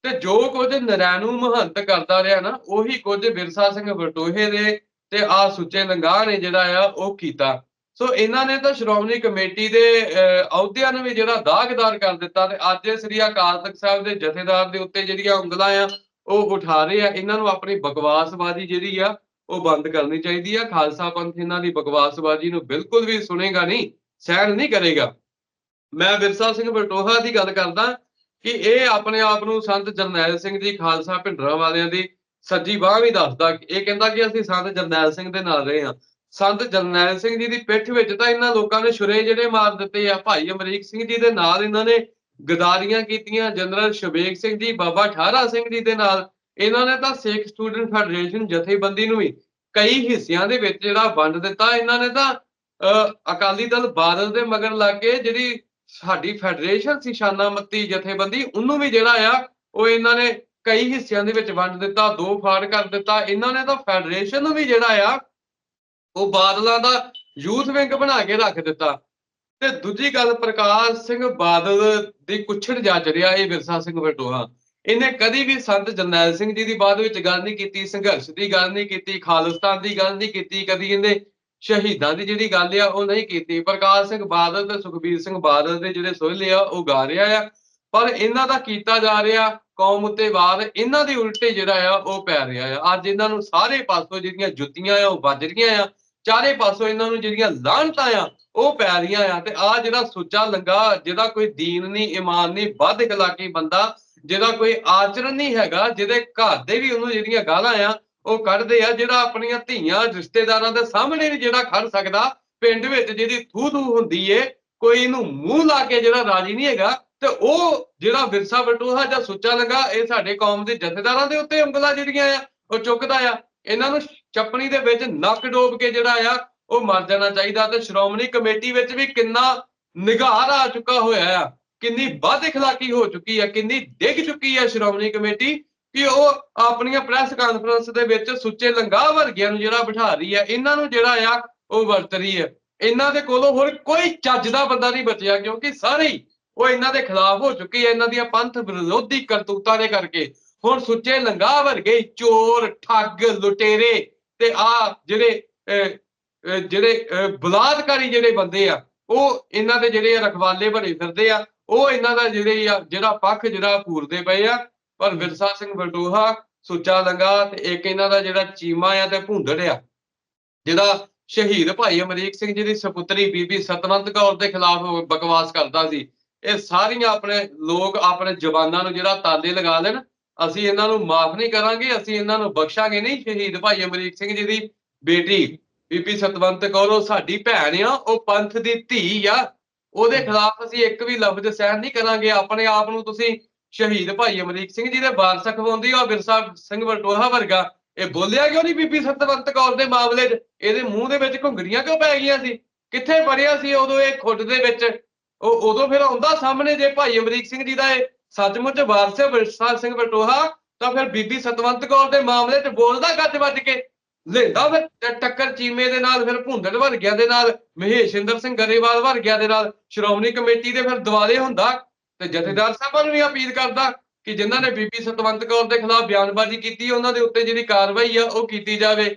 ਤੇ ਜੋ ਕੁਝ ਨਰੈਣੂ ਮਹੰਤ ਕਰਦਾ ਰਿਹਾ ਨਾ, ਉਹੀ ਕੁਝ ਬਿਰਸਾ ਸਿੰਘ ਵਟੋਹੇ ਦੇ ਤੇ ਆ ਸੁੱਚੇ ਨੰਗਾਹ ਨੇ ਜਿਹੜਾ ਆ, ਉਹ ਕੀਤਾ। ਸੋ ਇਹਨਾਂ ਨੇ ਤਾਂ ਸ਼੍ਰੋਮਣੀ ਕਮੇਟੀ ਦੇ ਅਹ, ਅਹੁਦਿਆਂ ਨੂੰ ਵੀ ਜਿਹੜਾ ਦਾਗਦਾਰ ਕਰ ਦਿੱਤਾ ਤੇ ਅੱਜ ਸ੍ਰੀ ਅਕਾਲ ਤਖਤ ਸਾਹਿਬ ਦੇ ਜਥੇਦਾਰ ਦੇ ਉੱਤੇ ਜਿਹੜੀਆਂ ਉਂਗਲਾਂ ਆ ਉਹ ਉਠਾ ਰਹੇ ਆ। ਇਹਨਾਂ ਨੂੰ ਆਪਣੀ ਬਕਵਾਸਬਾਜ਼ੀ ਜਿਹੜੀ ਆ ਉਹ ਬੰਦ ਕਰਨੀ ਚਾਹੀਦੀ ਆ। ਖਾਲਸਾ ਪੰਥ ਇਹਨਾਂ ਦੀ ਬਕਵਾਸਬਾਜ਼ੀ ਨੂੰ ਬਿਲਕੁਲ ਵੀ ਸੁਣੇਗਾ ਨਹੀਂ ਸਹਿਣ ਨਹੀਂ ਕਰੇਗਾ। ਮੈਂ ਵਿਰਸਾ ਸਿੰਘ ਬਟੋਹਾ ਦੀ ਗੱਲ ਕਰਦਾ ਕਿ ਇਹ ਆਪਣੇ ਆਪ ਨੂੰ ਸੰਤ ਜਰਨੈਲ ਸਿੰਘ ਜੀ ਖਾਲਸਾ ਭਿੰਡਰਾਂ ਵਾਲਿਆਂ ਦੀ ਸੱਜੀ ਬਾਹ ਵੀ ਦੱਸਦਾ। ਇਹ ਕਹਿੰਦਾ ਕਿ ਅਸੀਂ ਸੰਤ ਜਰਨੈਲ ਸਿੰਘ ਦੇ ਨਾਲ ਰਹੇ ਹਾਂ। ਸੰਤ ਜਰਨੈਲ ਸਿੰਘ ਜੀ ਦੀ ਪਿੱਠ ਵਿੱਚ ਤਾਂ ਇਹਨਾਂ ਲੋਕਾਂ ਨੇ ਛੁਰੇ ਜਿਹੜੇ ਮਾਰ ਦਿੱਤੇ ਆ। ਭਾਈ ਅਮਰੀਕ ਸਿੰਘ ਜੀ ਦੇ ਨਾਲ ਇਹਨਾਂ ਨੇ ਗਦਾਰੀਆਂ ਕੀਤੀਆਂ ਜਨਰਲ ਸ਼ਬੇਕ ਸਿੰਘ ਜੀ ਬਾਬਾ ਠਾਰਾ ਸਿੰਘ ਜੀ ਦੇ ਨਾਲ। ਇਹਨਾਂ ਨੇ ਤਾਂ ਸਿੱਖ ਸਟੂਡੈਂਟ ਫੈਡਰੇਸ਼ਨ ਜਥੇਬੰਦੀ ਨੂੰ ਵੀ ਕਈ ਹਿੱਸਿਆਂ ਦੇ ਵਿੱਚ ਜਿਹੜਾ ਵੰਡ ਦਿੱਤਾ। ਇਹਨਾਂ ਨੇ ਤਾਂ ਅਹ, ਅਕਾਲੀ ਦਲ ਬਾਦਲ ਦੇ ਮਗਰ ਲੱਗ ਕੇ ਜਿਹੜੀ ਸਾਡੀ ਫੈਡਰੇਸ਼ਨ ਸੀ ਸ਼ਾਨਾਮਤੀ ਜਥੇਬੰਦੀ ਉਹਨੂੰ ਵੀ ਜਿਹੜਾ ਆ ਉਹ ਇਹਨਾਂ ਨੇ ਕਈ ਹਿੱਸਿਆਂ ਦੇ ਵਿੱਚ ਵੰਡ ਦਿੱਤਾ ਦੋ ਫਾੜ ਕਰ ਦਿੱਤਾ। ਇਹਨਾਂ ਨੇ ਤਾਂ ਫੈਡਰੇਸ਼ਨ ਨੂੰ ਵੀ ਜਿਹੜਾ ਆ ਉਹ ਬਾਦਲਾਂ ਦਾ ਯੂਥ ਵਿੰਗ ਬਣਾ ਕੇ ਰੱਖ ਦਿੱਤਾ। ਤੇ ਦੂਜੀ ਗੱਲ, ਪ੍ਰਕਾਸ਼ ਸਿੰਘ ਬਾਦਲ ਦੀ ਕੁੱਛੜ ਜੱਜ ਰਿਹਾ ਇਹ ਵਿਰਸਾ ਸਿੰਘ ਬਟੋਹਾ ਇਹਨੇ ਕਦੀ ਵੀ ਸੰਤ ਜਰਨੈਲ ਸਿੰਘ ਜੀ ਦੀ ਬਾਅਦ ਵਿੱਚ ਗੱਲ ਨਹੀਂ ਕੀਤੀ, ਸੰਘਰਸ਼ ਦੀ ਗੱਲ ਨਹੀਂ ਕੀਤੀ, ਖਾਲਿਸਤਾਨ ਦੀ ਗੱਲ ਨਹੀਂ ਕੀਤੀ, ਕਦੀ ਇਹਨੇ ਸ਼ਹੀਦਾਂ ਦੀ ਜਿਹੜੀ ਗੱਲ ਆ, ਉਹ ਨਹੀਂ ਕੀਤੀ। ਪ੍ਰਕਾਸ਼ ਸਿੰਘ ਬਾਦਲ ਤੇ ਸੁਖਬੀਰ ਸਿੰਘ ਬਾਦਲ ਦੇ ਜਿਹੜੇ ਸੋਹਲੇ ਆ, ਉਹ ਗਾ ਰਿਹਾ ਆ। ਪਰ ਇਹਨਾਂ ਦਾ ਕੀਤਾ ਜਾ ਰਿਹਾ, ਕੌਮ ਉੱਤੇ ਵਾਰ, ਇਹਨਾਂ ਦੇ ਉਲਟੇ ਜਿਹੜਾ ਆ, ਉਹ ਪੈ ਰਿਹਾ ਆ। ਅੱਜ ਇਹਨਾਂ ਨੂੰ ਸਾਰੇ ਪਾਸੋਂ ਜਿਹੜੀਆਂ ਜੁੱਤੀਆਂ ਆ, ਉਹ ਵੱਜ ਰਹੀਆਂ ਆ। ਚਾਰੇ ਪਾਸੋਂ ਇਹਨਾਂ ਨੂੰ ਜਿਹੜੀਆਂ ਲਾਹਣਤਾਂ ਆ, ਉਹ ਪੈ ਰਹੀਆਂ ਆ ਤੇ ਆ ਜਿਹੜਾ ਸੁੱਚਾ ਲੰਗਾ, ਜਿਹਦਾ ਕੋਈ ਦੀਨ ਨਹੀਂ, ਇਮਾਨ ਨਹੀਂ, ਵੱਧ ਇਖਲਾਕੀ ਬੰਦਾ, ਜਿਹਦਾ ਕੋਈ ਆਚਰਣ ਨਹੀਂ ਹੈਗਾ, ਜਿਹਦੇ ਘਰ ਦੇ ਵੀ ਉਹਨੂੰ ਜਿਹੜੀਆਂ ਗਾਲਾਂ ਆ, ਉਹ ਕੱਢਦੇ ਆ, ਜਿਹੜਾ ਆਪਣੀਆਂ ਧੀਆਂ, ਰਿਸ਼ਤੇਦਾਰਾਂ ਦੇ ਸਾਹਮਣੇ ਵੀ ਜਿਹੜਾ ਖੜ ਸਕਦਾ, ਪਿੰਡ ਵਿੱਚ ਜਿਹਦੀ ਥੂ ਥੂ ਹੁੰਦੀ ਏ, ਕੋਈ ਇਹਨੂੰ ਮੂੰਹ ਲਾ ਕੇ ਜਿਹੜਾ ਰਾਜੀ ਨਹੀਂ ਹੈਗਾ, ਤੇ ਉਹ ਜਿਹੜਾ ਵਿਰਸਾ ਬਟੂਹਾ ਜਾਂ ਸੁੱਚਾ ਲੰਗਾ, ਇਹ ਸਾਡੇ ਕੌਮ ਦੇ ਜਥੇਦਾਰਾਂ ਦੇ ਉੱਤੇ ਉਂਗਲਾਂ ਜਿਹੜੀਆਂ ਆ, ਉਹ ਚੁੱਕਦਾ ਆ। ਇਹਨਾਂ ਨੂੰ ਚੱਪਣੀ ਦੇ ਵਿੱਚ ਨੱਕ ਡੋਬ ਕੇ ਜਿਹੜਾ ਆ, ਉਹ ਮਰ ਜਾਣਾ ਚਾਹੀਦਾ ਤੇ ਸ਼੍ਰੋਮਣੀ ਕਮੇਟੀ ਵਿੱਚ ਵੀ ਕਿੰਨਾ ਨਿਗਾਰ ਆ ਚੁੱਕਾ ਹੋਇਆ ਆ। ਕਿੰਨੀ ਵੱਧ ਇਖਲਾਕੀ ਹੋ ਚੁੱਕੀ ਆ, ਕਿੰਨੀ ਡਿੱਗ ਚੁੱਕੀ ਆ ਸ਼੍ਰੋਮਣੀ ਕਮੇਟੀ ਕਿ ਉਹ ਆਪਣੀਆਂ ਪ੍ਰੈਸ ਕਾਨਫਰੰਸ ਦੇ ਵਿੱਚ ਸੁੱਚੇ ਲੰਗਾ ਵਰਗਿਆਂ ਨੂੰ ਜਿਹੜਾ ਬਿਠਾ ਰਹੀ ਆ, ਇਹਨਾਂ ਨੂੰ ਜਿਹੜਾ ਆ, ਉਹ ਵਰਤ ਰਹੀ ਆ। ਇਹਨਾਂ ਦੇ ਕੋਲੋਂ ਹੋਰ ਕੋਈ ਚੱਜ ਦਾ ਬੰਦਾ ਨਹੀਂ ਬਚਿਆ ਕਿਉਂਕਿ ਸਾਰੇ ਹੀ ਉਹ ਇਹਨਾਂ ਦੇ ਖਿਲਾਫ ਹੋ ਚੁੱਕੀ ਹੈ ਇਹਨਾਂ ਦੀਆਂ ਪੰਥ ਵਿਰੋਧੀ ਕਰਤੂਤਾਂ ਦੇ ਕਰਕੇ। ਹੁਣ ਸੁੱਚੇ ਲੰਗਾ ਵਰਗੇ ਚੋਰ ਠੱਗ ਲੁਟੇਰੇ ਤੇ ਆ ਜਿਹੜੇ ਅਹ, ਜਿਹੜੇ ਬਲਾਤਕਾਰੀ ਜਿਹੜੇ ਬੰਦੇ ਆ ਉਹ ਇਹਨਾਂ ਦੇ ਜਿਹੜੇ ਰਖਵਾਲੇ ਬਣੇ ਫਿਰਦੇ ਆ ਉਹ ਇਹਨਾਂ ਦਾ ਜਿਹੜੇ ਆ ਜਿਹੜਾ ਪੱਖ ਜਿਹੜਾ ਪੂਰਦੇ ਪਏ ਆ ਪਰ ਵਿਰਸਾ ਸਿੰਘ ਬਲਟੋਹਾ ਸੁੱਚਾ ਲੰਗਾ ਤੇ ਇੱਕ ਇਹਨਾਂ ਦਾ ਜਿਹੜਾ ਚੀਮਾ ਆ ਤੇ ਭੁੰਦੜ ਆ ਜਿਹੜਾ ਸ਼ਹੀਦ ਭਾਈ ਅਮਰੀਕ ਸਿੰਘ ਜੀ ਦੀ ਸੁਪੁੱਤਰੀ ਬੀਬੀ ਸਤਵੰਤ ਕੌਰ ਦੇ ਖਿਲਾਫ ਬਕਵਾਸ ਕਰਦਾ ਸੀ ਇਹ ਸਾਰੀਆਂ ਆਪਣੇ ਲੋਕ ਆਪਣੇ ਜਵਾਨਾਂ ਨੂੰ ਜਿਹੜਾ ਤਾਲੇ ਲਗਾ ਲੈਣ ਅਸੀਂ ਇਹਨਾਂ ਨੂੰ ਮਾਫ ਨਹੀਂ ਕਰਾਂਗੇ ਅਸੀਂ ਇਹਨਾਂ ਨੂੰ ਬਖਸ਼ਾਂਗੇ ਨਹੀਂ ਸ਼ਹੀਦ ਭਾਈ ਅਮਰੀਕ ਸਿੰਘ ਜੀ ਦੀ ਬੇਟੀ ਬੀਬੀ ਸਤਵੰਤ ਕੌਰ ਉਹ ਸਾਡੀ ਭੈਣ ਆ ਉਹ ਪੰਥ ਦੀ ਧੀ ਆ। ਉਹਦੇ ਖਿਲਾਫ ਅਸੀਂ ਇੱਕ ਵੀ ਲਫ਼ਜ਼ ਸਹਿਣ ਨਹੀਂ ਕਰਾਂਗੇ। ਆਪਣੇ ਆਪ ਨੂੰ ਤੁਸੀਂ ਸ਼ਹੀਦ ਭਾਈ ਅਮਰੀਕ ਸਿੰਘ ਜੀ ਦੇ ਵਾਰਸ ਖਵਾਉਂਦੀ ਆ ਵਿਰਸਾ ਸਿੰਘ ਵਰਟੋਹਾ ਵਰਗਾ। ਇਹ ਬੋਲਿਆ ਕਿਉਂ ਨਹੀਂ ਬੀਬੀ ਸਤਵੰਤ ਕੌਰ ਦੇ ਮਾਮਲੇ 'ਚ? ਇਹਦੇ ਮੂੰਹ ਦੇ ਵਿੱਚ ਘੁੰਗੜੀਆਂ ਕਿਉਂ ਪੈ ਗਈਆਂ ਸੀ? ਕਿੱਥੇ ਪੜਿਆ ਸੀ ਉਦੋਂ ਇਹ ਖੁੱਡ ਦੇ ਵਿੱਚ? ਉਹ ਉਦੋਂ ਫਿਰ ਆਉਂਦਾ ਸਾਹਮਣੇ ਜੇ ਭਾਈ ਅਮਰੀਕ ਸਿੰਘ ਜੀ ਦਾ ਇਹ ਸੱਚਮੁੱਚ ਵਾਰਸੇ ਹੈ ਵਿਰਸਾ ਸਿੰਘ ਬਟੋਹਾ ਤਾਂ ਫਿਰ ਬੀਬੀ ਸਤਵੰਤ ਕੌਰ ਦੇ ਮਾਮਲੇ 'ਚ ਬੋਲਦਾ ਗੱਜ ਵੱਜ ਕੇ ਲੈਂਦਾ ਫਿਰ ਟੱਕਰ ਚੀਮੇ ਦੇ ਨਾਲ ਫਿਰ ਭੁੰਦੜ ਵਰਗਿਆਂ ਦੇ ਨਾਲ, ਮਹੇਸ਼ਿੰਦਰ ਸਿੰਘ ਗਰੇਵਾਲ ਵਰਗਿਆਂ ਦੇ ਨਾਲ, ਸ਼੍ਰੋਮਣੀ ਕਮੇਟੀ ਦੇ ਫਿਰ ਦਿਵਾਲੇ ਹੁੰਦਾ ਤੇ ਜਥੇਦਾਰ ਸਾਹਿਬਾਂ ਨੂੰ ਵੀ ਅਪੀਲ ਕਰਦਾ ਕਿ ਜਿਨ੍ਹਾਂ ਨੇ ਬੀਬੀ ਸਤਵੰਤ ਕੌਰ ਦੇ ਖਿਲਾਫ ਬਿਆਨਬਾਜ਼ੀ ਕੀਤੀ, ਉਹਨਾਂ ਦੇ ਉੱਤੇ ਜਿਹੜੀ ਕਾਰਵਾਈ ਆ ਉਹ ਕੀਤੀ ਜਾਵੇ।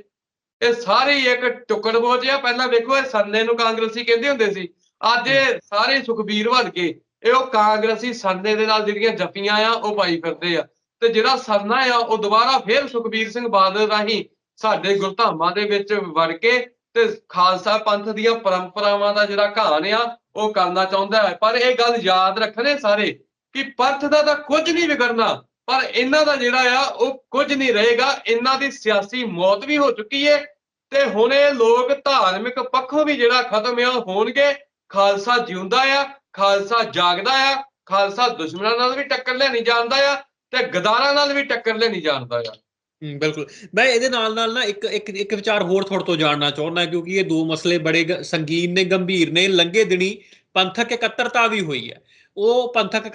ਇਹ ਸਾਰੇ ਇੱਕ ਟੁਕੜ ਬੋਝ ਆ। ਪਹਿਲਾਂ ਵੇਖੋ, ਇਹ ਸੰਨੇ ਨੂੰ ਕਾਂਗਰਸੀ ਕਹਿੰਦੇ ਹੁੰਦੇ ਸੀ। ਅੱਜ ਇਹ ਸਾਰੇ ਸੁਖਬੀਰ ਬਣ ਕੇ ਇਹ ਉਹ ਕਾਂਗਰਸੀ ਸਰਨੇ ਦੇ ਨਾਲ ਜਿਹੜੀਆਂ ਜੱਫੀਆਂ ਆ, ਉਹ ਪਾਈ ਫਿਰਦੇ ਆ। ਤੇ ਜਿਹੜਾ ਸਰਨਾ ਆ, ਉਹ ਦੁਬਾਰਾ ਫੇਰ ਸੁਖਬੀਰ ਸਿੰਘ ਬਾਦਲ ਰਾਹੀਂ ਸਾਡੇ ਗੁਰਧਾਮਾਂ ਦੇ ਵਿੱਚ ਵੜ ਕੇ ਤੇ ਖਾਲਸਾ ਪੰਥ ਦੀਆਂ ਪਰੰਪਰਾਵਾਂ ਦਾ ਜਿਹੜਾ ਘਾਣ ਆ, ਉਹ ਕਰਨਾ ਚਾਹੁੰਦਾ ਹੈ। ਪਰ ਇਹ ਗੱਲ ਯਾਦ ਰੱਖਣੇ ਸਾਰੇ ਕਿ ਪੰਥ ਦਾ ਤਾਂ ਕੁਝ ਨਹੀਂ ਵਿਗੜਨਾ, ਪਰ ਇਹਨਾਂ ਦਾ ਜਿਹੜਾ ਆ, ਉਹ ਕੁਝ ਨਹੀਂ ਰਹੇਗਾ। ਇਹਨਾਂ ਦੀ ਸਿਆਸੀ ਮੌਤ ਵੀ ਹੋ ਚੁੱਕੀ ਹੈ ਤੇ ਹੁਣ ਇਹ ਲੋਕ ਧਾਰਮਿਕ ਪੱਖੋਂ ਵੀ ਜਿਹੜਾ ਖਤਮ ਆ ਹੋਣਗੇ। ਖਾਲਸਾ ਜਿਉਂਦਾ ਆ ਖਾਲਸਾ ਜਾਗਦਾ ਆ, ਖਾਲਸਾ ਦੁਸ਼ਮਣਾਂ ਨਾਲ ਵੀ ਟੱਕਰ ਲੈਣੀ ਜਾਣਦਾ ਆ ਤੇ ਗਦਾਰਾਂ ਨਾਲ ਵੀ ਟੱਕਰ ਲੈਣੀ ਜਾਣਦਾ ਆ। ਬਿਲਕੁਲ। ਮੈਂ ਇਹਦੇ ਨਾਲ ਨਾਲ ਨਾ ਇੱਕ ਇੱਕ ਇੱਕ ਵਿਚਾਰ ਹੋਰ ਤੁਹਾਡੇ ਤੋਂ ਜਾਣਨਾ ਚਾਹੁੰਦਾ, ਕਿਉਂਕਿ ਇਹ ਦੋ ਮਸਲੇ ਬੜੇ ਸੰਗੀਨ ਨੇ, ਗੰਭੀਰ ਨੇ ਲੰਗੇ ਦਿਨੀ ਪੰਥਕ ਇਕੱਤਰਤਾ ਵੀ ਹੋਈ ਹੈ ਉਹ ਪੰਥਕ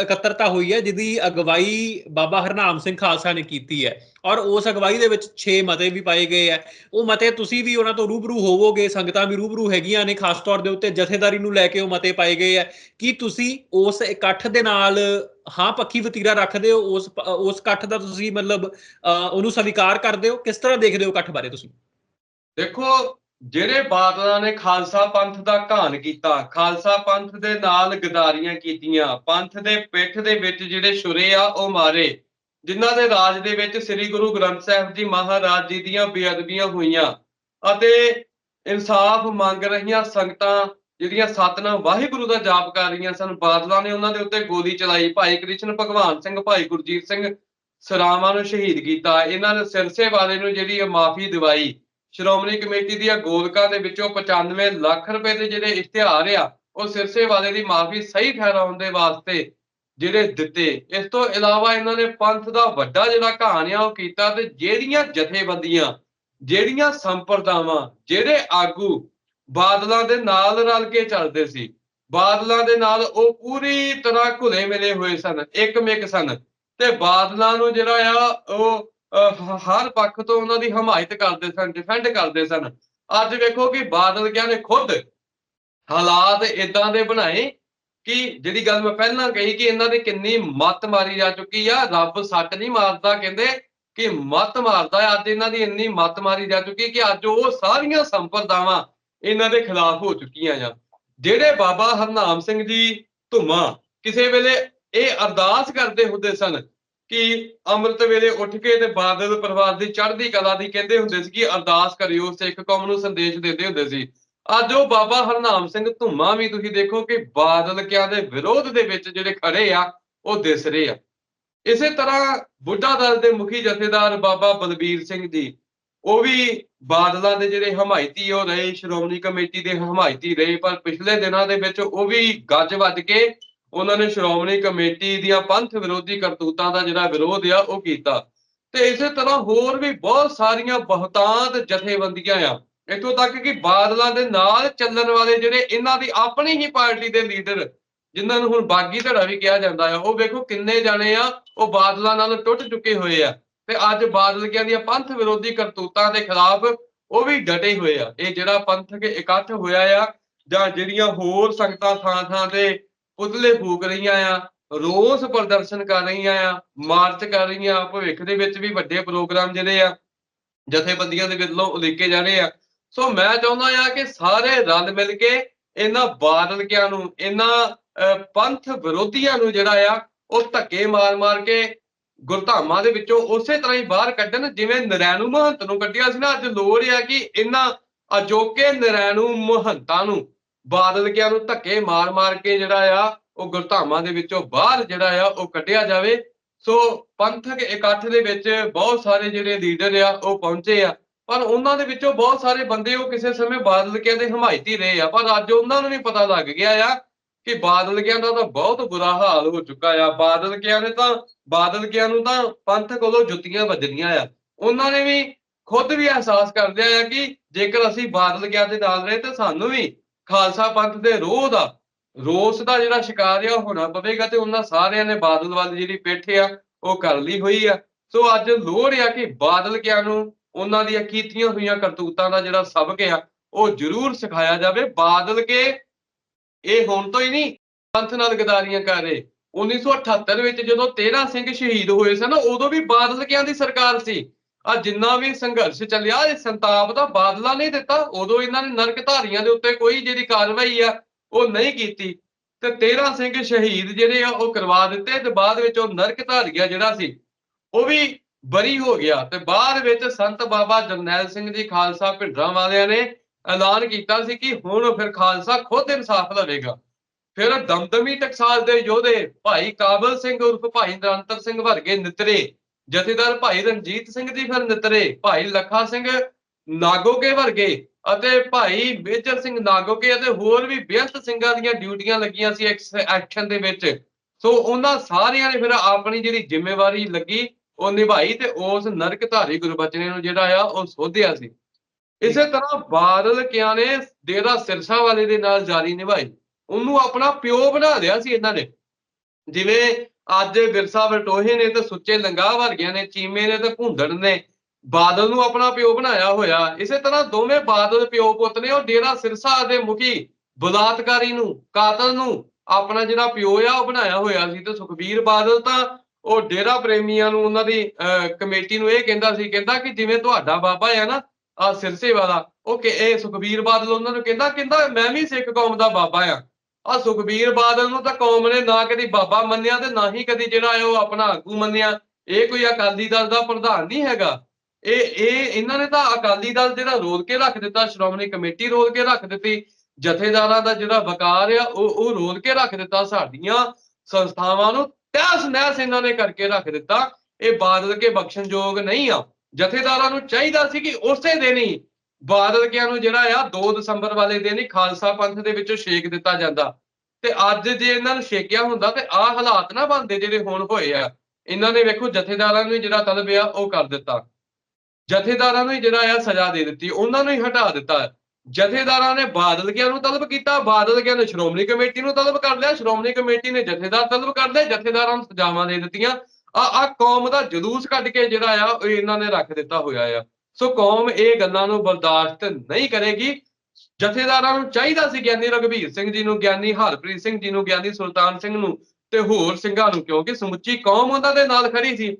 ਇਕੱਤਰਤਾ ਹੋਈ ਹੈ, ਜਿਹਦੀ ਅਗਵਾਈ ਬਾਬਾ ਹਰਨਾਮ ਸਿੰਘ ਖਾਲਸਾ ਨੇ ਕੀਤੀ ਹੈ। ਔਰ ਉਸ ਅਗਵਾਈ ਦੇ ਵਿੱਚ 6 ਮਤੇ ਵੀ ਪਾਏ ਗਏ ਹੈ। ਉਹ ਮਤੇ ਤੁਸੀਂ ਵੀ ਉਹਨਾਂ ਤੋਂ ਰੂਬਰੂ ਹੋਵੋਗੇ, ਸੰਗਤਾਂ ਵੀ ਰੂਬਰੂ ਹੈਗੀਆਂ ਨੇ, ਖਾਸ ਤੌਰ ਦੇ ਉੱਤੇ ਜਥੇਦਾਰੀ ਨੂੰ ਲੈ ਕੇ ਉਹ ਮਤੇ ਪਾਏ ਗਏ ਹੈ। ਕੀ ਤੁਸੀਂ ਉਸ ਇਕੱਠ ਦੇ ਨਾਲ ਹਾਂ ਪੱਖੀ ਵਤੀਰਾ ਰੱਖਦੇ ਹੋ? ਉਸ ਉਸ ਇਕੱਠ ਦਾ ਤੁਸੀਂ ਮਤਲਬ ਅਹ ਉਹਨੂੰ ਸਵੀਕਾਰ ਕਰਦੇ ਹੋ? ਕਿਸ ਤਰ੍ਹਾਂ ਦੇਖਦੇ ਹੋ ਇਕੱਠ ਬਾਰੇ ਤੁਸੀਂ? ਦੇਖੋ ਜਿਹੜੇ ਬਾਦਲਾਂ ਨੇ ਖਾਲਸਾ ਪੰਥ ਦਾ ਘਾਣ ਕੀਤਾ, ਖਾਲਸਾ ਪੰਥ ਦੇ ਨਾਲ ਗਦਾਰੀਆਂ ਕੀਤੀਆਂ, ਪੰਥ ਦੇ ਪਿੱਠ ਦੇ ਵਿੱਚ ਜਿਹੜੇ ਛੁਰੇ ਆ, ਉਹ ਮਾਰੇ, ਜਿਨ੍ਹਾਂ ਦੇ ਰਾਜ ਦੇ ਵਿੱਚ ਸ੍ਰੀ ਗੁਰੂ ਗ੍ਰੰਥ ਸਾਹਿਬ ਜੀ ਮਹਾਰਾਜ ਜੀ ਦੀਆਂ ਬੇਅਦਬੀਆਂ ਹੋਈਆਂ ਅਤੇ ਇਨਸਾਫ ਮੰਗ ਰਹੀਆਂ ਸੰਗਤਾਂ ਜਿਹੜੀਆਂ ਸਤਨਾਮ ਵਾਹਿਗੁਰੂ ਦਾ ਜਾਪ ਕਰ ਰਹੀਆਂ ਸਨ, ਬਾਦਲਾਂ ਨੇ ਉਹਨਾਂ ਦੇ ਉੱਤੇ ਗੋਲੀ ਚਲਾਈ, ਭਾਈ ਕ੍ਰਿਸ਼ਨ ਭਗਵਾਨ ਸਿੰਘ, ਭਾਈ ਗੁਰਜੀਤ ਸਿੰਘ ਸਰਾਵਾਂ ਨੂੰ ਸ਼ਹੀਦ ਕੀਤਾ, ਇਹਨਾਂ ਨੇ ਸਿਰਸੇ ਵਾਲੇ ਨੂੰ ਜਿਹੜੀ ਮਾਫੀ ਦਿਵਾਈ ਸ਼੍ਰੋਮਣੀ ਕਮੇਟੀ ਦੀਆਂ ਗੋਲਕਾਂ ਦੇ ਵਿੱਚੋਂ 95 ਲੱਖ ਰੁਪਏ ਦੇ ਜਿਹੜੇ ਇਸ਼ਤਿਹਾਰ ਆ, ਉਹ ਸਿਰਸੇ ਵਾਲੇ ਦੀ ਮਾਫੀ ਸਹੀ ਠਹਿਰਾਉਣ ਦੇ ਵਾਸਤੇ ਜਿਹੜੇ ਦਿੱਤੇ। ਇਸ ਤੋਂ ਇਲਾਵਾ ਇਹਨਾਂ ਨੇ ਪੰਥ ਦਾ ਵੱਡਾ ਜਿਹੜਾ ਕਹਾਣੀ ਉਹ ਕੀਤਾ ਤੇ ਜਿਹੜੀਆਂ ਜਥੇਬੰਦੀਆਂ, ਜਿਹੜੀਆਂ ਸੰਪਰਦਾਵਾਂ, ਜਿਹੜੇ ਆਗੂ ਬਾਦਲਾਂ ਦੇ ਨਾਲ ਰਲ ਕੇ ਚੱਲਦੇ ਸੀ, ਬਾਦਲਾਂ ਦੇ ਨਾਲ ਉਹ ਪੂਰੀ ਤਰ੍ਹਾਂ ਘੁਲੇ ਮਿਲੇ ਹੋਏ ਸਨ, ਇੱਕਮਿਕ ਸਨ ਤੇ ਬਾਦਲਾਂ ਨੂੰ ਜਿਹੜਾ ਆ, ਉਹ ਹਰ ਪੱਖ ਤੋਂ ਉਹਨਾਂ ਦੀ ਹਮਾਇਤ ਕਰਦੇ ਸਨ ਡਿਫੈਂਡ ਕਰਦੇ ਸਨ। ਅੱਜ ਵੇਖੋ ਕਿ ਬਾਦਲ ਕਿਆ ਨੇ ਖੁਦ ਹਾਲਾਤ ਇਦਾਂ ਦੇ ਬਣਾਏ ਕਿ ਜਿਹੜੀ ਗੱਲ ਮੈਂ ਪਹਿਲਾਂ ਕਹੀ ਕਿ ਇਹਨਾਂ ਦੀ ਕਿੰਨੀ ਮੱਤ ਮਾਰੀ ਜਾ ਚੁੱਕੀ ਆ, ਰੱਬ ਸੱਟ ਨਹੀਂ ਮਾਰਦਾ, ਕਹਿੰਦੇ ਕਿ ਮੱਤ ਮਾਰਦਾ ਅੱਜ ਇਹਨਾਂ ਦੀ ਇੰਨੀ ਮੱਤ ਮਾਰੀ ਜਾ ਚੁੱਕੀ ਕਿ ਅੱਜ ਉਹ ਸਾਰੀਆਂ ਸੰਪਰਦਾਵਾਂ ਇਹਨਾਂ ਦੇ ਖਿਲਾਫ ਹੋ ਚੁੱਕੀਆਂ ਆ। ਜਿਹੜੇ ਬਾਬਾ ਹਰਨਾਮ ਸਿੰਘ ਜੀ ਧੁਮਾ ਕਿਸੇ ਵੇਲੇ ਇਹ ਅਰਦਾਸ ਕਰਦੇ ਹੁੰਦੇ ਸਨ ਕਿ ਅੰਮ੍ਰਿਤ ਵੇਲੇ ਉੱਠ ਕੇ ਤੇ ਬਾਦਲ ਪਰਿਵਾਰ ਦੀ ਚੜ੍ਹਦੀ ਕਲਾ ਦੀ ਕਹਿੰਦੇ ਹੁੰਦੇ ਸੀ ਕਿ ਅਰਦਾਸ ਕਰਿਓ, ਸਿੱਖ ਕੌਮ ਨੂੰ ਸੰਦੇਸ਼ ਦਿੰਦੇ ਹੁੰਦੇ ਸੀ। ਅੱਜ ਉਹ ਬਾਬਾ ਹਰਨਾਮ ਸਿੰਘ ਧੁਮਾ ਵੀ ਤੁਸੀਂ ਦੇਖੋ ਕਿ ਬਾਦਲ ਕਿਆਂ ਦੇ ਵਿਰੋਧ ਦੇ ਵਿੱਚ ਜਿਹੜੇ ਖੜੇ ਆ, ਉਹ ਦਿਸ ਰਹੇ ਆ। ਇਸੇ ਤਰ੍ਹਾਂ ਬੁੱਢਾ ਦਲ ਦੇ ਮੁਖੀ ਜਥੇਦਾਰ ਬਾਬਾ ਬਲਬੀਰ ਸਿੰਘ ਜੀ, ਉਹ ਵੀ ਬਾਦਲਾਂ ਦੇ ਜਿਹੜੇ ਹਮਾਇਤੀ ਉਹ ਰਹੇ, ਸ਼੍ਰੋਮਣੀ ਕਮੇਟੀ ਦੇ ਹਮਾਇਤੀ ਰਹੇ, ਪਰ ਪਿਛਲੇ ਦਿਨਾਂ ਦੇ ਵਿੱਚ ਉਹ ਵੀ ਗੱਜ ਵੱਜ ਕੇ ਉਹਨਾਂ ਨੇ ਸ਼੍ਰੋਮਣੀ ਕਮੇਟੀ ਦੀਆਂ ਪੰਥ ਵਿਰੋਧੀ ਕਰਤੂਤਾਂ ਦਾ ਜਿਹੜਾ ਵਿਰੋਧ ਆ, ਉਹ ਕੀਤਾ। ਤੇ ਇਸੇ ਤਰ੍ਹਾਂ ਹੋਰ ਵੀ ਬਹੁਤ ਸਾਰੀਆਂ ਬਹੁਤਾਤ ਜਥੇਬੰਦੀਆਂ ਆ। ਇੱਥੋਂ ਤੱਕ ਕਿ ਬਾਦਲਾਂ ਦੇ ਨਾਲ ਚੱਲਣ ਵਾਲੇ ਜਿਹੜੇ ਇਹਨਾਂ ਦੀ ਆਪਣੀ ਹੀ ਪਾਰਟੀ ਦੇ ਲੀਡਰ, ਜਿਨ੍ਹਾਂ ਨੂੰ ਹੁਣ ਬਾਗੀ ਧੜਾ ਵੀ ਕਿਹਾ ਜਾਂਦਾ ਆ, ਉਹ ਵੇਖੋ ਕਿੰਨੇ ਜਾਣੇ ਆ, ਉਹ ਬਾਦਲਾਂ ਨਾਲ ਟੁੱਟ ਚੁੱਕੇ ਹੋਏ ਆ। ਤੇ ਅੱਜ ਬਾਦਲ ਦੀਆਂ ਪੰਥ ਵਿਰੋਧੀ ਕਰਤੂਤਾਂ ਦੇ ਖਿਲਾਫ ਉਹ ਵੀ ਡਟੇ ਹੋਏ ਆ। ਇਹ ਜਿਹੜਾ ਪੰਥਕ ਇਕੱਠ ਹੋਇਆ ਆ, ਜਾਂ ਜਿਹੜੀਆਂ ਹੋਰ ਸੰਗਤਾਂ ਥਾਂ ਥਾਂ ਤੇ ਪੁਤਲੇ ਫੂਕ ਰਹੀਆਂ ਆ ਰੋਸ ਪ੍ਰਦਰਸ਼ਨ ਕਰ ਰਹੀਆਂ ਆ ਮਾਰਚ ਕਰ ਰਹੀਆਂ ਭਵਿੱਖ ਦੇ ਵਿੱਚ ਵੀ ਵੱਡੇ ਪ੍ਰੋਗਰਾਮ ਜਿਹੜੇ ਆ ਜਥੇਬੰਦੀਆਂ ਦੇ ਵੱਲੋਂ ਉਲੀਕੇ ਜਾ ਰਹੇ ਆ। ਸੋ ਮੈਂ ਚਾਹੁੰਦਾ ਆ ਕਿ ਸਾਰੇ ਰਲ ਮਿਲ ਕੇ ਇਹਨਾਂ ਬਾਦਲਕਿਆਂ ਨੂੰ ਇਹਨਾਂ ਅਹ, ਪੰਥ ਵਿਰੋਧੀਆਂ ਨੂੰ ਜਿਹੜਾ ਆ ਉਹ ਧੱਕੇ ਮਾਰ-ਮਾਰ ਕੇ ਗੁਰਧਾਮਾਂ ਦੇ ਵਿੱਚੋਂ ਉਸੇ ਤਰ੍ਹਾਂ ਹੀ ਬਾਹਰ ਕੱਢਣ ਜਿਵੇਂ ਨਰੈਣੂ ਮਹੰਤ ਨੂੰ ਕੱਢਿਆ ਸੀ ਨਾ ਅੱਜ ਲੋੜ ਆ ਕਿ ਇਹਨਾਂ ਅਜੋਕੇ ਨਰੈਣੂ ਮਹੰਤਾਂ ਨੂੰ ਬਾਦਲਕਿਆਂ ਨੂੰ ਧੱਕੇ ਮਾਰ-ਮਾਰ ਕੇ ਜਿਹੜਾ ਆ, ਉਹ ਗੁਰਧਾਮਾਂ ਦੇ ਵਿੱਚੋਂ ਬਾਹਰ ਜਿਹੜਾ ਆ, ਉਹ ਕੱਢਿਆ ਜਾਵੇ। ਸੋ ਪੰਥਕ ਇਕੱਠ ਦੇ ਵਿੱਚ ਬਹੁਤ ਸਾਰੇ ਜਿਹੜੇ ਲੀਡਰ ਆ, ਉਹ ਪਹੁੰਚੇ ਆ। ਪਰ ਉਹਨਾਂ ਦੇ ਵਿੱਚੋਂ ਬਹੁਤ ਸਾਰੇ ਬੰਦੇ ਉਹ ਕਿਸੇ ਸਮੇਂ ਬਾਦਲਕਿਆਂ ਦੇ ਹਮਾਇਤੀ ਰਹੇ ਆ। ਪਰ ਅੱਜ ਉਹਨਾਂ ਨੂੰ ਵੀ ਪਤਾ ਲੱਗ ਗਿਆ ਆ ਕਿ ਬਾਦਲਕਿਆਂ ਦਾ ਤਾਂ ਬਹੁਤ ਬੁਰਾ ਹਾਲ ਹੋ ਚੁੱਕਾ ਆ। ਬਾਦਲਕਿਆਂ ਨੇ ਤਾਂ ਬਾਦਲਕਿਆਂ ਨੂੰ ਤਾਂ ਪੰਥ ਕੋਲੋਂ ਜੁੱਤੀਆਂ ਵੱਜਣੀਆਂ ਆ। ਉਹਨਾਂ ਨੇ ਵੀ ਖੁਦ ਵੀ ਅਹਿਸਾਸ ਕਰਦੇ ਆ ਕਿ ਜੇਕਰ ਅਸੀਂ ਬਾਦਲਕਿਆਂ ਦੇ ਨਾਲ ਰਹੇ ਤਾਂ ਸਾਨੂੰ ਵੀ ਖਾਲਸਾ ਪੰਥ ਦੇ ਰੋਹ ਦਾ, ਰੋਸ ਦਾ ਜਿਹੜਾ ਸ਼ਿਕਾਰ ਆ ਉਹ ਹੋਣਾ ਪਵੇਗਾ ਤੇ ਉਹਨਾਂ ਸਾਰਿਆਂ ਨੇ ਬਾਦਲ ਵੱਲ ਜਿਹੜੀ ਪਿੱਠ ਆ, ਉਹ ਕਰ ਲਈ ਹੋਈ ਆ। ਸੋ ਅੱਜ ਲੋੜ ਆ ਕਿ ਬਾਦਲਕਿਆਂ ਨੂੰ ਉਹਨਾਂ ਦੀਆਂ ਕੀਤੀਆਂ ਹੋਈਆਂ ਕਰਤੂਤਾਂ ਦਾ ਜਿਹੜਾ ਸਬਕ ਆ, ਉਹ ਜ਼ਰੂਰ ਸਿਖਾਇਆ ਜਾਵੇ। ਬਾਦਲ ਕੇ ਇਹ ਹੁਣ ਤੋਂ ਹੀ ਨਹੀਂ, ਪੰਥ ਨਾਲ ਗਦਾਰੀਆਂ ਕਰ ਰਹੇ। 1978 ਵਿੱਚ ਜਦੋਂ 13 ਸਿੰਘ ਸ਼ਹੀਦ ਹੋਏ ਸਨ, ਉਦੋਂ ਵੀ ਬਾਦਲਕਿਆਂ ਦੀ ਸਰਕਾਰ ਸੀ। ਆ ਜਿੰਨਾ ਵੀ ਸੰਘਰਸ਼ ਚੱਲਿਆ, ਇਹ ਸੰਤਾਪ ਦਾ ਬਾਦਲਾ ਨਹੀਂ ਦਿੱਤਾ। ਉਦੋਂ ਇਹਨਾਂ ਨੇ ਨਰਕ ਧਾਰੀਆਂ ਦੇ ਉੱਤੇ ਕੋਈ ਜਿਹੜੀ ਕਾਰਵਾਈ ਆ, ਉਹ ਨਹੀਂ ਕੀਤੀ। ਤੇ 13 ਸਿੰਘ ਸ਼ਹੀਦ ਜਿਹੜੇ ਆ, ਉਹ ਕਰਵਾ ਦਿੱਤੇ ਤੇ ਬਾਅਦ ਵਿੱਚ ਉਹ ਨਰਕ ਧਾਰੀਆ ਜਿਹੜਾ ਸੀ, ਉਹ ਵੀ ਬਰੀ ਹੋ ਗਿਆ। ਤੇ ਬਾਅਦ ਵਿੱਚ ਸੰਤ ਬਾਬਾ ਜਰਨੈਲ ਸਿੰਘ ਜੀ ਖਾਲਸਾ ਭਿੰਡਰਾਂ ਵਾਲਿਆਂ ਨੇ ਐਲਾਨ ਕੀਤਾ ਸੀ ਕਿ ਹੁਣ ਫਿਰ ਖਾਲਸਾ ਖੁਦ ਇਨਸਾਫ ਲਵੇਗਾ। ਫਿਰ ਦਮਦਮੀ ਟਕਸਾਲ ਦੇ ਯੋਧੇ ਭਾਈ ਕਾਬਲ ਸਿੰਘ ਉਰਫ ਭਾਈ ਨਿਰੰਤਰ ਸਿੰਘ ਵਰਗੇ ਨਿਤਰੇ ਜਥੇਦਾਰ ਭਾਈ ਰਣਜੀਤ ਸਿੰਘ ਜੀ ਫਿਰ ਨਿਤਰੇ, ਭਾਈ ਲੱਖਾ ਸਿੰਘ ਨਾਗੋਕੇ ਵਰਗੇ ਅਤੇ ਭਾਈ ਮੇਜਰ ਸਿੰਘ ਨਾਗੋਕੇ ਅਤੇ ਹੋਰ ਵੀ ਬੇਅੰਤ ਸਿੰਘਾਂ ਦੀਆਂ ਡਿਊਟੀਆਂ ਲੱਗੀਆਂ ਸੀ ਐਕਸ਼ਨ ਦੇ ਵਿੱਚ। ਸੋ ਉਹਨਾਂ ਸਾਰਿਆਂ ਨੇ ਫਿਰ ਆਪਣੀ ਜਿਹੜੀ ਜ਼ਿੰਮੇਵਾਰੀ ਲੱਗੀ, ਉਹ ਨਿਭਾਈ ਤੇ ਉਸ ਨਰਕ ਧਾਰੀ ਗੁਰਬਚਨੇ ਨੂੰ ਜਿਹੜਾ ਆ, ਉਹ ਸੋਧਿਆ ਸੀ। ਇਸੇ ਤਰ੍ਹਾਂ ਬਾਦਲ ਕਿਆਂ ਨੇ ਡੇਰਾ ਸਿਰਸਾ ਵਾਲੇ ਦੇ ਨਾਲ ਜਾਰੀ ਨਿਭਾਈ। ਉਹਨੂੰ ਆਪਣਾ ਪਿਓ ਬਣਾ ਲਿਆ ਸੀ ਇਹਨਾਂ ਨੇ। ਜਿਵੇਂ ਅੱਜ ਵਿਰਸਾ ਵਟੋਹੇ ਨੇ ਤੇ ਸੁੱਚੇ ਲੰਗਾ ਵਰਗਿਆਂ ਨੇ ਚੀਮੇ ਨੇ ਤੇ ਭੁੰਦੜ ਨੇ ਬਾਦਲ ਨੂੰ ਆਪਣਾ ਪਿਓ ਬਣਾਇਆ ਹੋਇਆ। ਇਸੇ ਤਰ੍ਹਾਂ ਦੋਵੇਂ ਬਾਦਲ ਪਿਓ ਪੁੱਤ ਨੇ ਉਹ ਡੇਰਾ ਸਿਰਸਾ ਦੇ ਮੁਖੀ ਬਲਾਤਕਾਰੀ ਨੂੰ ਕਾਤਲ ਨੂੰ ਆਪਣਾ ਜਿਹੜਾ ਪਿਓ ਆ ਉਹ ਬਣਾਇਆ ਹੋਇਆ ਸੀ। ਤੇ ਸੁਖਬੀਰ ਬਾਦਲ ਤਾਂ ਉਹ ਡੇਰਾ ਪ੍ਰੇਮੀਆਂ ਨੂੰ ਉਹਨਾਂ ਦੀ ਅਹ, ਕਮੇਟੀ ਨੂੰ ਇਹ ਕਹਿੰਦਾ ਸੀ ਕਹਿੰਦਾ ਕਿ ਜਿਵੇਂ ਤੁਹਾਡਾ ਬਾਬਾ ਹੈ ਨਾ ਆ ਸਿਰਸੇ ਵਾਲਾ ਉਹ ਕਿ ਇਹ ਸੁਖਬੀਰ ਬਾਦਲ ਉਹਨਾਂ ਨੂੰ ਕਹਿੰਦਾ ਕਹਿੰਦਾ ਮੈਂ ਵੀ ਸਿੱਖ ਕੌਮ ਦਾ ਬਾਬਾ ਆ। ਆ ਸੁਖਬੀਰ ਬਾਦਲ ਨੂੰ ਤਾਂ ਕੌਮ ਨੇ ਨਾ ਕਦੀ ਬਾਬਾ ਮੰਨਿਆ ਤੇ ਨਾ ਹੀ ਕਦੀ ਜਿਹੜਾ ਉਹ ਆਪਣਾ ਆਗੂ ਮੰਨਿਆ। ਇਹ ਕੋਈ ਅਕਾਲੀ ਦਲ ਦਾ ਪ੍ਰਧਾਨ ਨਹੀਂ ਹੈਗਾ। ਇਹ ਇਹ, ਇਹਨਾਂ ਨੇ ਤਾਂ ਅਕਾਲੀ ਦਲ ਜਿਹੜਾ ਰੋਲ ਕੇ ਰੱਖ ਦਿੱਤਾ, ਸ਼੍ਰੋਮਣੀ ਕਮੇਟੀ ਰੋਲ ਕੇ ਰੱਖ ਦਿੱਤੀ। ਜਥੇਦਾਰਾਂ ਦਾ ਜਿਹੜਾ ਵਕਾਰ ਆ, ਉਹ ਉਹ ਰੋਲ ਕੇ ਰੱਖ ਦਿੱਤਾ ਸਾਡੀਆਂ ਸੰਸਥਾਵਾਂ ਨੂੰ। ਤਹਿਸ ਨਹਿਸ ਇਹਨਾਂ ਨੇ ਕਰਕੇ ਰੱਖ ਦਿੱਤਾ। ਇਹ ਬਾਦਲ ਕੇ ਬਖਸ਼ਣਯੋਗ ਨਹੀਂ ਆ। ਜਥੇਦਾਰਾਂ ਨੂੰ ਚਾਹੀਦਾ ਸੀ ਕਿ ਉਸੇ ਦਿਨ ਹੀ ਬਾਦਲਕਿਆਂ ਨੂੰ ਜਿਹੜਾ ਆ 2 ਦਸੰਬਰ ਵਾਲੇ ਦਿਨ ਹੀ ਖਾਲਸਾ ਪੰਥ ਦੇ ਵਿੱਚੋਂ ਛੇਕ ਦਿੱਤਾ ਜਾਂਦਾ। ਤੇ ਅੱਜ ਜੇ ਇਹਨਾਂ ਨੂੰ ਛੇਕਿਆ ਹੁੰਦਾ ਤੇ ਆਹ ਹਾਲਾਤ ਨਾ ਬਣਦੇ ਜਿਹੜੇ ਹੁਣ ਹੋਏ ਆ। ਇਹਨਾਂ ਨੇ ਵੇਖੋ ਜਥੇਦਾਰਾਂ ਨੂੰ ਜਿਹੜਾ ਤਲਬ ਆ, ਉਹ ਕਰ ਦਿੱਤਾ। ਜਥੇਦਾਰਾਂ ਨੂੰ ਜਿਹੜਾ ਆ ਸਜ਼ਾ ਦੇ ਦਿੱਤੀ, ਉਹਨਾਂ ਨੂੰ ਹੀ ਹਟਾ ਦਿੱਤਾ। ਜਥੇਦਾਰਾਂ ਨੇ ਬਾਦਲਕਿਆਂ ਨੂੰ ਤਲਬ ਕੀਤਾ ਬਾਦਲਕਿਆਂ ਨੇ ਸ਼੍ਰੋਮਣੀ ਕਮੇਟੀ ਨੂੰ ਤਲਬ ਕਰ ਲਿਆ, ਸ਼੍ਰੋਮਣੀ ਕਮੇਟੀ ਨੇ ਜਥੇਦਾਰ ਤਲਬ ਕਰ ਲਿਆ ਜਥੇਦਾਰਾਂ ਨੂੰ ਸਜ਼ਾਵਾਂ ਦੇ ਦਿੱਤੀਆਂ। ਆ ਆ ਕੌਮ ਦਾ ਜਲੂਸ ਕੱਢ ਕੇ ਜਿਹੜਾ ਆ ਇਹਨਾਂ ਨੇ ਰੱਖ ਦਿੱਤਾ ਹੋਇਆ ਆ। ਸੋ ਕੌਮ ਇਹ ਗੱਲਾਂ ਨੂੰ ਬਰਦਾਸ਼ਤ ਨਹੀਂ ਕਰੇਗੀ। ਜਥੇਦਾਰਾਂ ਨੂੰ ਚਾਹੀਦਾ ਸੀ ਗਿਆਨੀ ਰਗਵੀਰ ਸਿੰਘ ਜੀ ਨੂੰ, ਗਿਆਨੀ ਹਰਪ੍ਰੀਤ ਸਿੰਘ ਜੀ ਨੂੰ, ਗਿਆਨੀ ਸੁਲਤਾਨ ਸਿੰਘ ਨੂੰ ਤੇ ਹੋਰ ਸਿੰਘਾਂ ਨੂੰ, ਕਿਉਂਕਿ ਸਮੁੱਚੀ ਕੌਮ ਉਹਨਾਂ ਦੇ ਨਾਲ ਖੜੀ ਸੀ।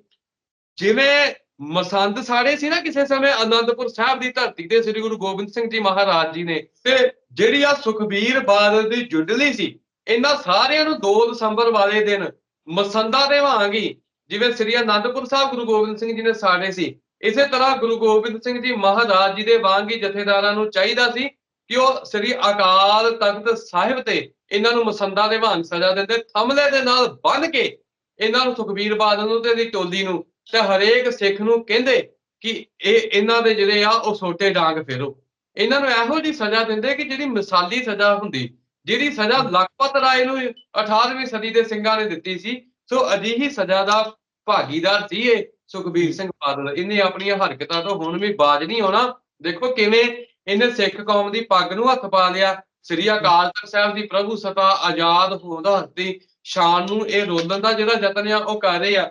ਜਿਵੇਂ ਮਸੰਦ ਸਾੜੇ ਸੀ ਨਾ ਕਿਸੇ ਸਮੇਂ ਅਨੰਦਪੁਰ ਸਾਹਿਬ ਦੀ ਧਰਤੀ ਤੇ ਸ੍ਰੀ ਗੁਰੂ ਗੋਬਿੰਦ ਸਿੰਘ ਜੀ ਮਹਾਰਾਜ ਜੀ ਨੇ, ਤੇ ਜਿਹੜੀ ਆ ਸੁਖਬੀਰ ਬਾਦਲ ਦੀ ਜੁੰਡਲੀ ਸੀ, ਇਹਨਾਂ ਸਾਰਿਆਂ ਨੂੰ 2 ਦਸੰਬਰ ਵਾਲੇ ਦਿਨ ਮਸੰਦਾ ਦੇ ਵਾਂਗੀ ਜਿਵੇਂ ਸ੍ਰੀ ਅਨੰਦਪੁਰ ਸਾਹਿਬ ਗੁਰੂ ਗੋਬਿੰਦ ਸਿੰਘ ਜੀ ਨੇ ਸਾੜੇ ਸੀ ਇਸੇ ਤਰ੍ਹਾਂ ਗੁਰੂ ਗੋਬਿੰਦ ਸਿੰਘ ਜੀ ਮਹਾਰਾਜ ਜੀ ਦੇ ਵਾਂਗ ਹੀ ਜਥੇਦਾਰਾਂ ਨੂੰ ਚਾਹੀਦਾ ਸੀ ਕਿ ਉਹ ਸ੍ਰੀ ਅਕਾਲ ਤਖਤ ਸਾਹਿਬ ਤੇ ਇਹਨਾਂ ਨੂੰ ਮਸੰਦਾ ਦੇ ਵਾਂਗ ਸਜ਼ਾ ਦਿੰਦੇ, ਥਮਲੇ ਦੇ ਨਾਲ ਬੰਨ ਕੇ ਇਹਨਾਂ ਨੂੰ ਸੁਖਬੀਰ ਬਾਦਲ ਨੂੰ ਤੇ ਇਹਦੀ ਟੋਲੀ ਨੂੰ ਤੇ ਹਰੇਕ ਸਿੱਖ ਨੂੰ ਕਹਿੰਦੇ ਕਿ ਇਹ ਇਹਨਾਂ ਦੇ ਜਿਹੜੇ ਆ ਉਹ ਛੋਟੇ ਡਾਂਗ ਫੇਰੋ। ਇਹਨਾਂ ਨੂੰ ਇਹੋ ਜੀ ਸਜ਼ਾ ਦਿੰਦੇ ਕਿ ਜਿਹੜੀ ਮਿਸਾਲੀ ਸਜ਼ਾ ਹੁੰਦੀ, ਜਿਹੜੀ ਸਜ਼ਾ ਲਖਪਤ ਰਾਏ ਨੂੰ 18ਵੀਂ ਸਦੀ ਦੇ ਸਿੰਘਾਂ ਨੇ ਦਿੱਤੀ ਸੀ, ਸੋ ਅਜਿਹੀ ਸਜ਼ਾ ਦਾ ਭਾਗੀਦਾਰ ਸੀ ਇਹ। ਸੁਖਬੀਰ ਸਿੰਘ ਬਾਦਲ ਇਹਨੇ ਆਪਣੀਆਂ ਹਰਕਤਾਂ ਤੋਂ ਹੁਣ ਵੀ ਬਾਜ ਨਹੀਂ ਆਉਣਾ ਦੇਖੋ ਕਿਵੇਂ ਇਹਨੇ ਸਿੱਖ ਕੌਮ ਦੀ ਪੱਗ ਨੂੰ ਹੱਥ ਪਾ ਲਿਆ। ਸ੍ਰੀ ਅਕਾਲ ਤਖਤ ਸਾਹਿਬ ਦੀ ਪ੍ਰਭੂ ਸਤਾ ਆਜ਼ਾਦ ਹੋਣ ਦਾ ਹੱਤੀ ਸ਼ਾਨ ਨੂੰ ਇਹ ਰੋਲਣ ਦਾ ਜਿਹੜਾ ਯਤਨ ਆ ਉਹ ਕਰ ਰਹੇ ਆ।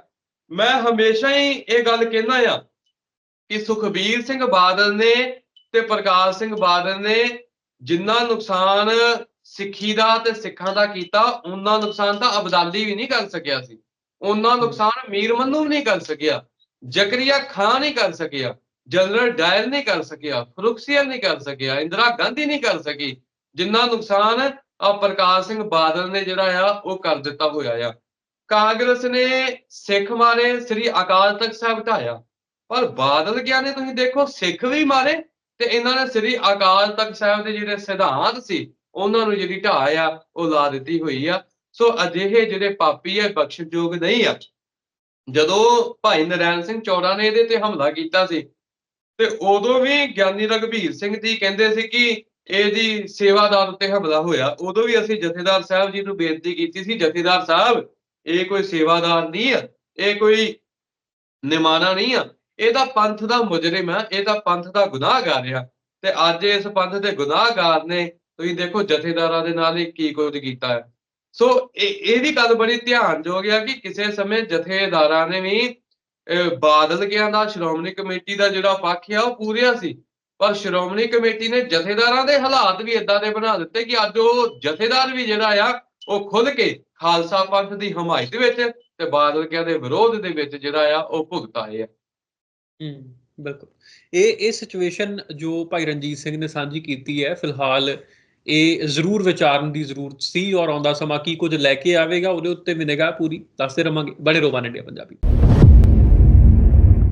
ਮੈਂ ਹਮੇਸ਼ਾ ਹੀ ਇਹ ਗੱਲ ਕਹਿੰਦਾ ਆ ਕਿ ਸੁਖਬੀਰ ਸਿੰਘ ਬਾਦਲ ਨੇ ਤੇ ਪ੍ਰਕਾਸ਼ ਸਿੰਘ ਬਾਦਲ ਨੇ ਜਿੰਨਾ ਨੁਕਸਾਨ ਸਿੱਖੀ ਦਾ ਤੇ ਸਿੱਖਾਂ ਦਾ ਕੀਤਾ ਉਹਨਾਂ ਨੁਕਸਾਨ ਤਾਂ ਅਬਦਾਲੀ ਵੀ ਨਹੀਂ ਕਰ ਸਕਿਆ ਸੀ। ਉਹਨਾਂ ਨੁਕਸਾਨ ਮੀਰ ਮੰਨੂ ਵੀ ਨਹੀਂ ਕਰ ਸਕਿਆ। ਜ਼ਕਰੀਆ ਖਾਨ ਨਹੀਂ ਕਰ ਸਕਿਆ, ਜਨਰਲ ਡਾਇਰ ਨਹੀਂ ਕਰ ਸਕਿਆ ਫਰੁਖਸੀਅਰ ਨਹੀਂ ਕਰ ਸਕਿਆ, ਇੰਦਰਾ ਗਾਂਧੀ ਨਹੀਂ ਕਰ ਸਕੀ। ਜਿੰਨਾ ਨੁਕਸਾਨ ਆ ਪ੍ਰਕਾਸ਼ ਸਿੰਘ ਬਾਦਲ ਨੇ ਜਿਹੜਾ ਆ, ਉਹ ਕਰ ਦਿੱਤਾ ਹੋਇਆ ਆ। ਕਾਂਗਰਸ ਨੇ ਸਿੱਖ ਮਾਰੇ, ਸ੍ਰੀ ਅਕਾਲ ਤਖਤ ਸਾਹਿਬ ਢਾਇਆ। ਪਰ ਬਾਦਲ ਗਿਆ ਨੇ ਤੁਸੀਂ ਦੇਖੋ, ਸਿੱਖ ਵੀ ਮਾਰੇ ਤੇ ਇਹਨਾਂ ਨੇ ਸ੍ਰੀ ਅਕਾਲ ਤਖਤ ਸਾਹਿਬ ਦੇ ਜਿਹੜੇ ਸਿਧਾਂਤ ਸੀ, ਉਹਨਾਂ ਨੂੰ ਜਿਹੜੀ ਢਾਹ ਆ ਉਹ ਲਾ ਦਿੱਤੀ ਹੋਈ ਆ। ਸੋ ਅਜਿਹੇ ਜਿਹੜੇ ਪਾਪੀ ਆ, ਬਖਸ਼ਯੋਗ ਨਹੀਂ ਆ। ਜਦੋਂ ਭਾਈ ਨਰੈਣ ਸਿੰਘ ਚੌੜਾ ਨੇ ਇਹਦੇ ਤੇ ਹਮਲਾ ਕੀਤਾ ਸੀ, ਤੇ ਉਦੋਂ ਵੀ ਗਿਆਨੀ ਰਗਵੀਰ ਸਿੰਘ ਜੀ ਕਹਿੰਦੇ ਸੀ ਕਿ ਇਹਦੀ ਸੇਵਾਦਾਰ ਉੱਤੇ ਹਮਲਾ ਹੋਇਆ। ਉਦੋਂ ਵੀ ਅਸੀਂ ਜਥੇਦਾਰ ਸਾਹਿਬ ਜੀ ਨੂੰ ਬੇਨਤੀ ਕੀਤੀ ਸੀ, ਜਥੇਦਾਰ ਸਾਹਿਬ, ਇਹ ਕੋਈ ਸੇਵਾਦਾਰ ਨਹੀਂ ਆ, ਇਹ ਕੋਈ ਨਿਮਾਣਾ ਨਹੀਂ ਆ। ਇਹ ਤਾਂ ਪੰਥ ਦਾ ਮੁਜਰਮ ਆ ਇਹ ਤਾਂ ਪੰਥ ਦਾ ਗੁਨਾਹਗਾਰ ਆ। ਤੇ ਅੱਜ ਇਸ ਪੰਥ ਦੇ ਗੁਨਾਹਗਾਰ ਨੇ, ਤੁਸੀਂ ਦੇਖੋ ਜਥੇਦਾਰਾਂ ਦੇ ਨਾਲ ਕੀ ਕੁਝ ਕੀਤਾ ਹੈ। ਸੋ ਇਹ ਇਹ ਵੀ ਗੱਲ ਬੜੀ ਧਿਆਨਯੋਗ ਆ ਕਿ ਕਿਸੇ ਸਮੇਂ ਜਥੇਦਾਰਾਂ ਨੇ ਵੀ ਬਾਦਲ ਗਿਆ ਦਾ, ਸ਼੍ਰੋਮਣੀ ਕਮੇਟੀ ਦਾ ਜਿਹੜਾ ਪੱਖ ਆ ਉਹ ਪੂਰਿਆ ਸੀ। ਪਰ ਸ਼੍ਰੋਮਣੀ ਕਮੇਟੀ ਨੇ ਜਥੇਦਾਰਾਂ ਦੇ ਹਾਲਾਤ ਵੀ ਇਦਾਂ ਦੇ ਬਣਾ ਦਿੱਤੇ ਕਿ ਅੱਜ ਉਹ ਜਥੇਦਾਰ ਵੀ ਜਿਹੜਾ ਆ, ਉਹ ਖੁੱਲ ਕੇ ਖਾਲਸਾ ਪੰਥ ਦੀ ਹਮਾਇਤ ਵਿੱਚ ਤੇ ਬਾਦਲ ਕਿਆਂ ਦੇ ਵਿਰੋਧ ਦੇ ਵਿੱਚ ਜਿਹੜਾ ਆ, ਉਹ ਭੁਗਤ ਆਏ ਆ। ਹੂੰ, ਬਿਲਕੁਲ। ਇਹ ਇਹ ਸਿਚੁਏਸ਼ਨ ਜੋ ਭਾਈ ਰਣਜੀਤ ਸਿੰਘ ਨੇ ਸਾਂਝੀ ਕੀਤੀ ਹੈ, ਫਿਲਹਾਲ ਇਹ ਜ਼ਰੂਰ ਵਿਚਾਰਨ ਦੀ ਜ਼ਰੂਰਤ ਸੀ ਔਰ ਆਉਂਦਾ ਸਮਾਂ ਕੀ ਕੁਝ ਲੈ ਕੇ ਆਵੇਗਾ, ਉਹਦੇ ਉੱਤੇ ਮਿਲੇਗਾ ਪੂਰੀ ਦੱਸਦੇ ਰਵਾਂਗੇ। ਬੜੇ ਰੋਵਾਨ ਇੰਡੀਆ ਪੰਜਾਬੀ।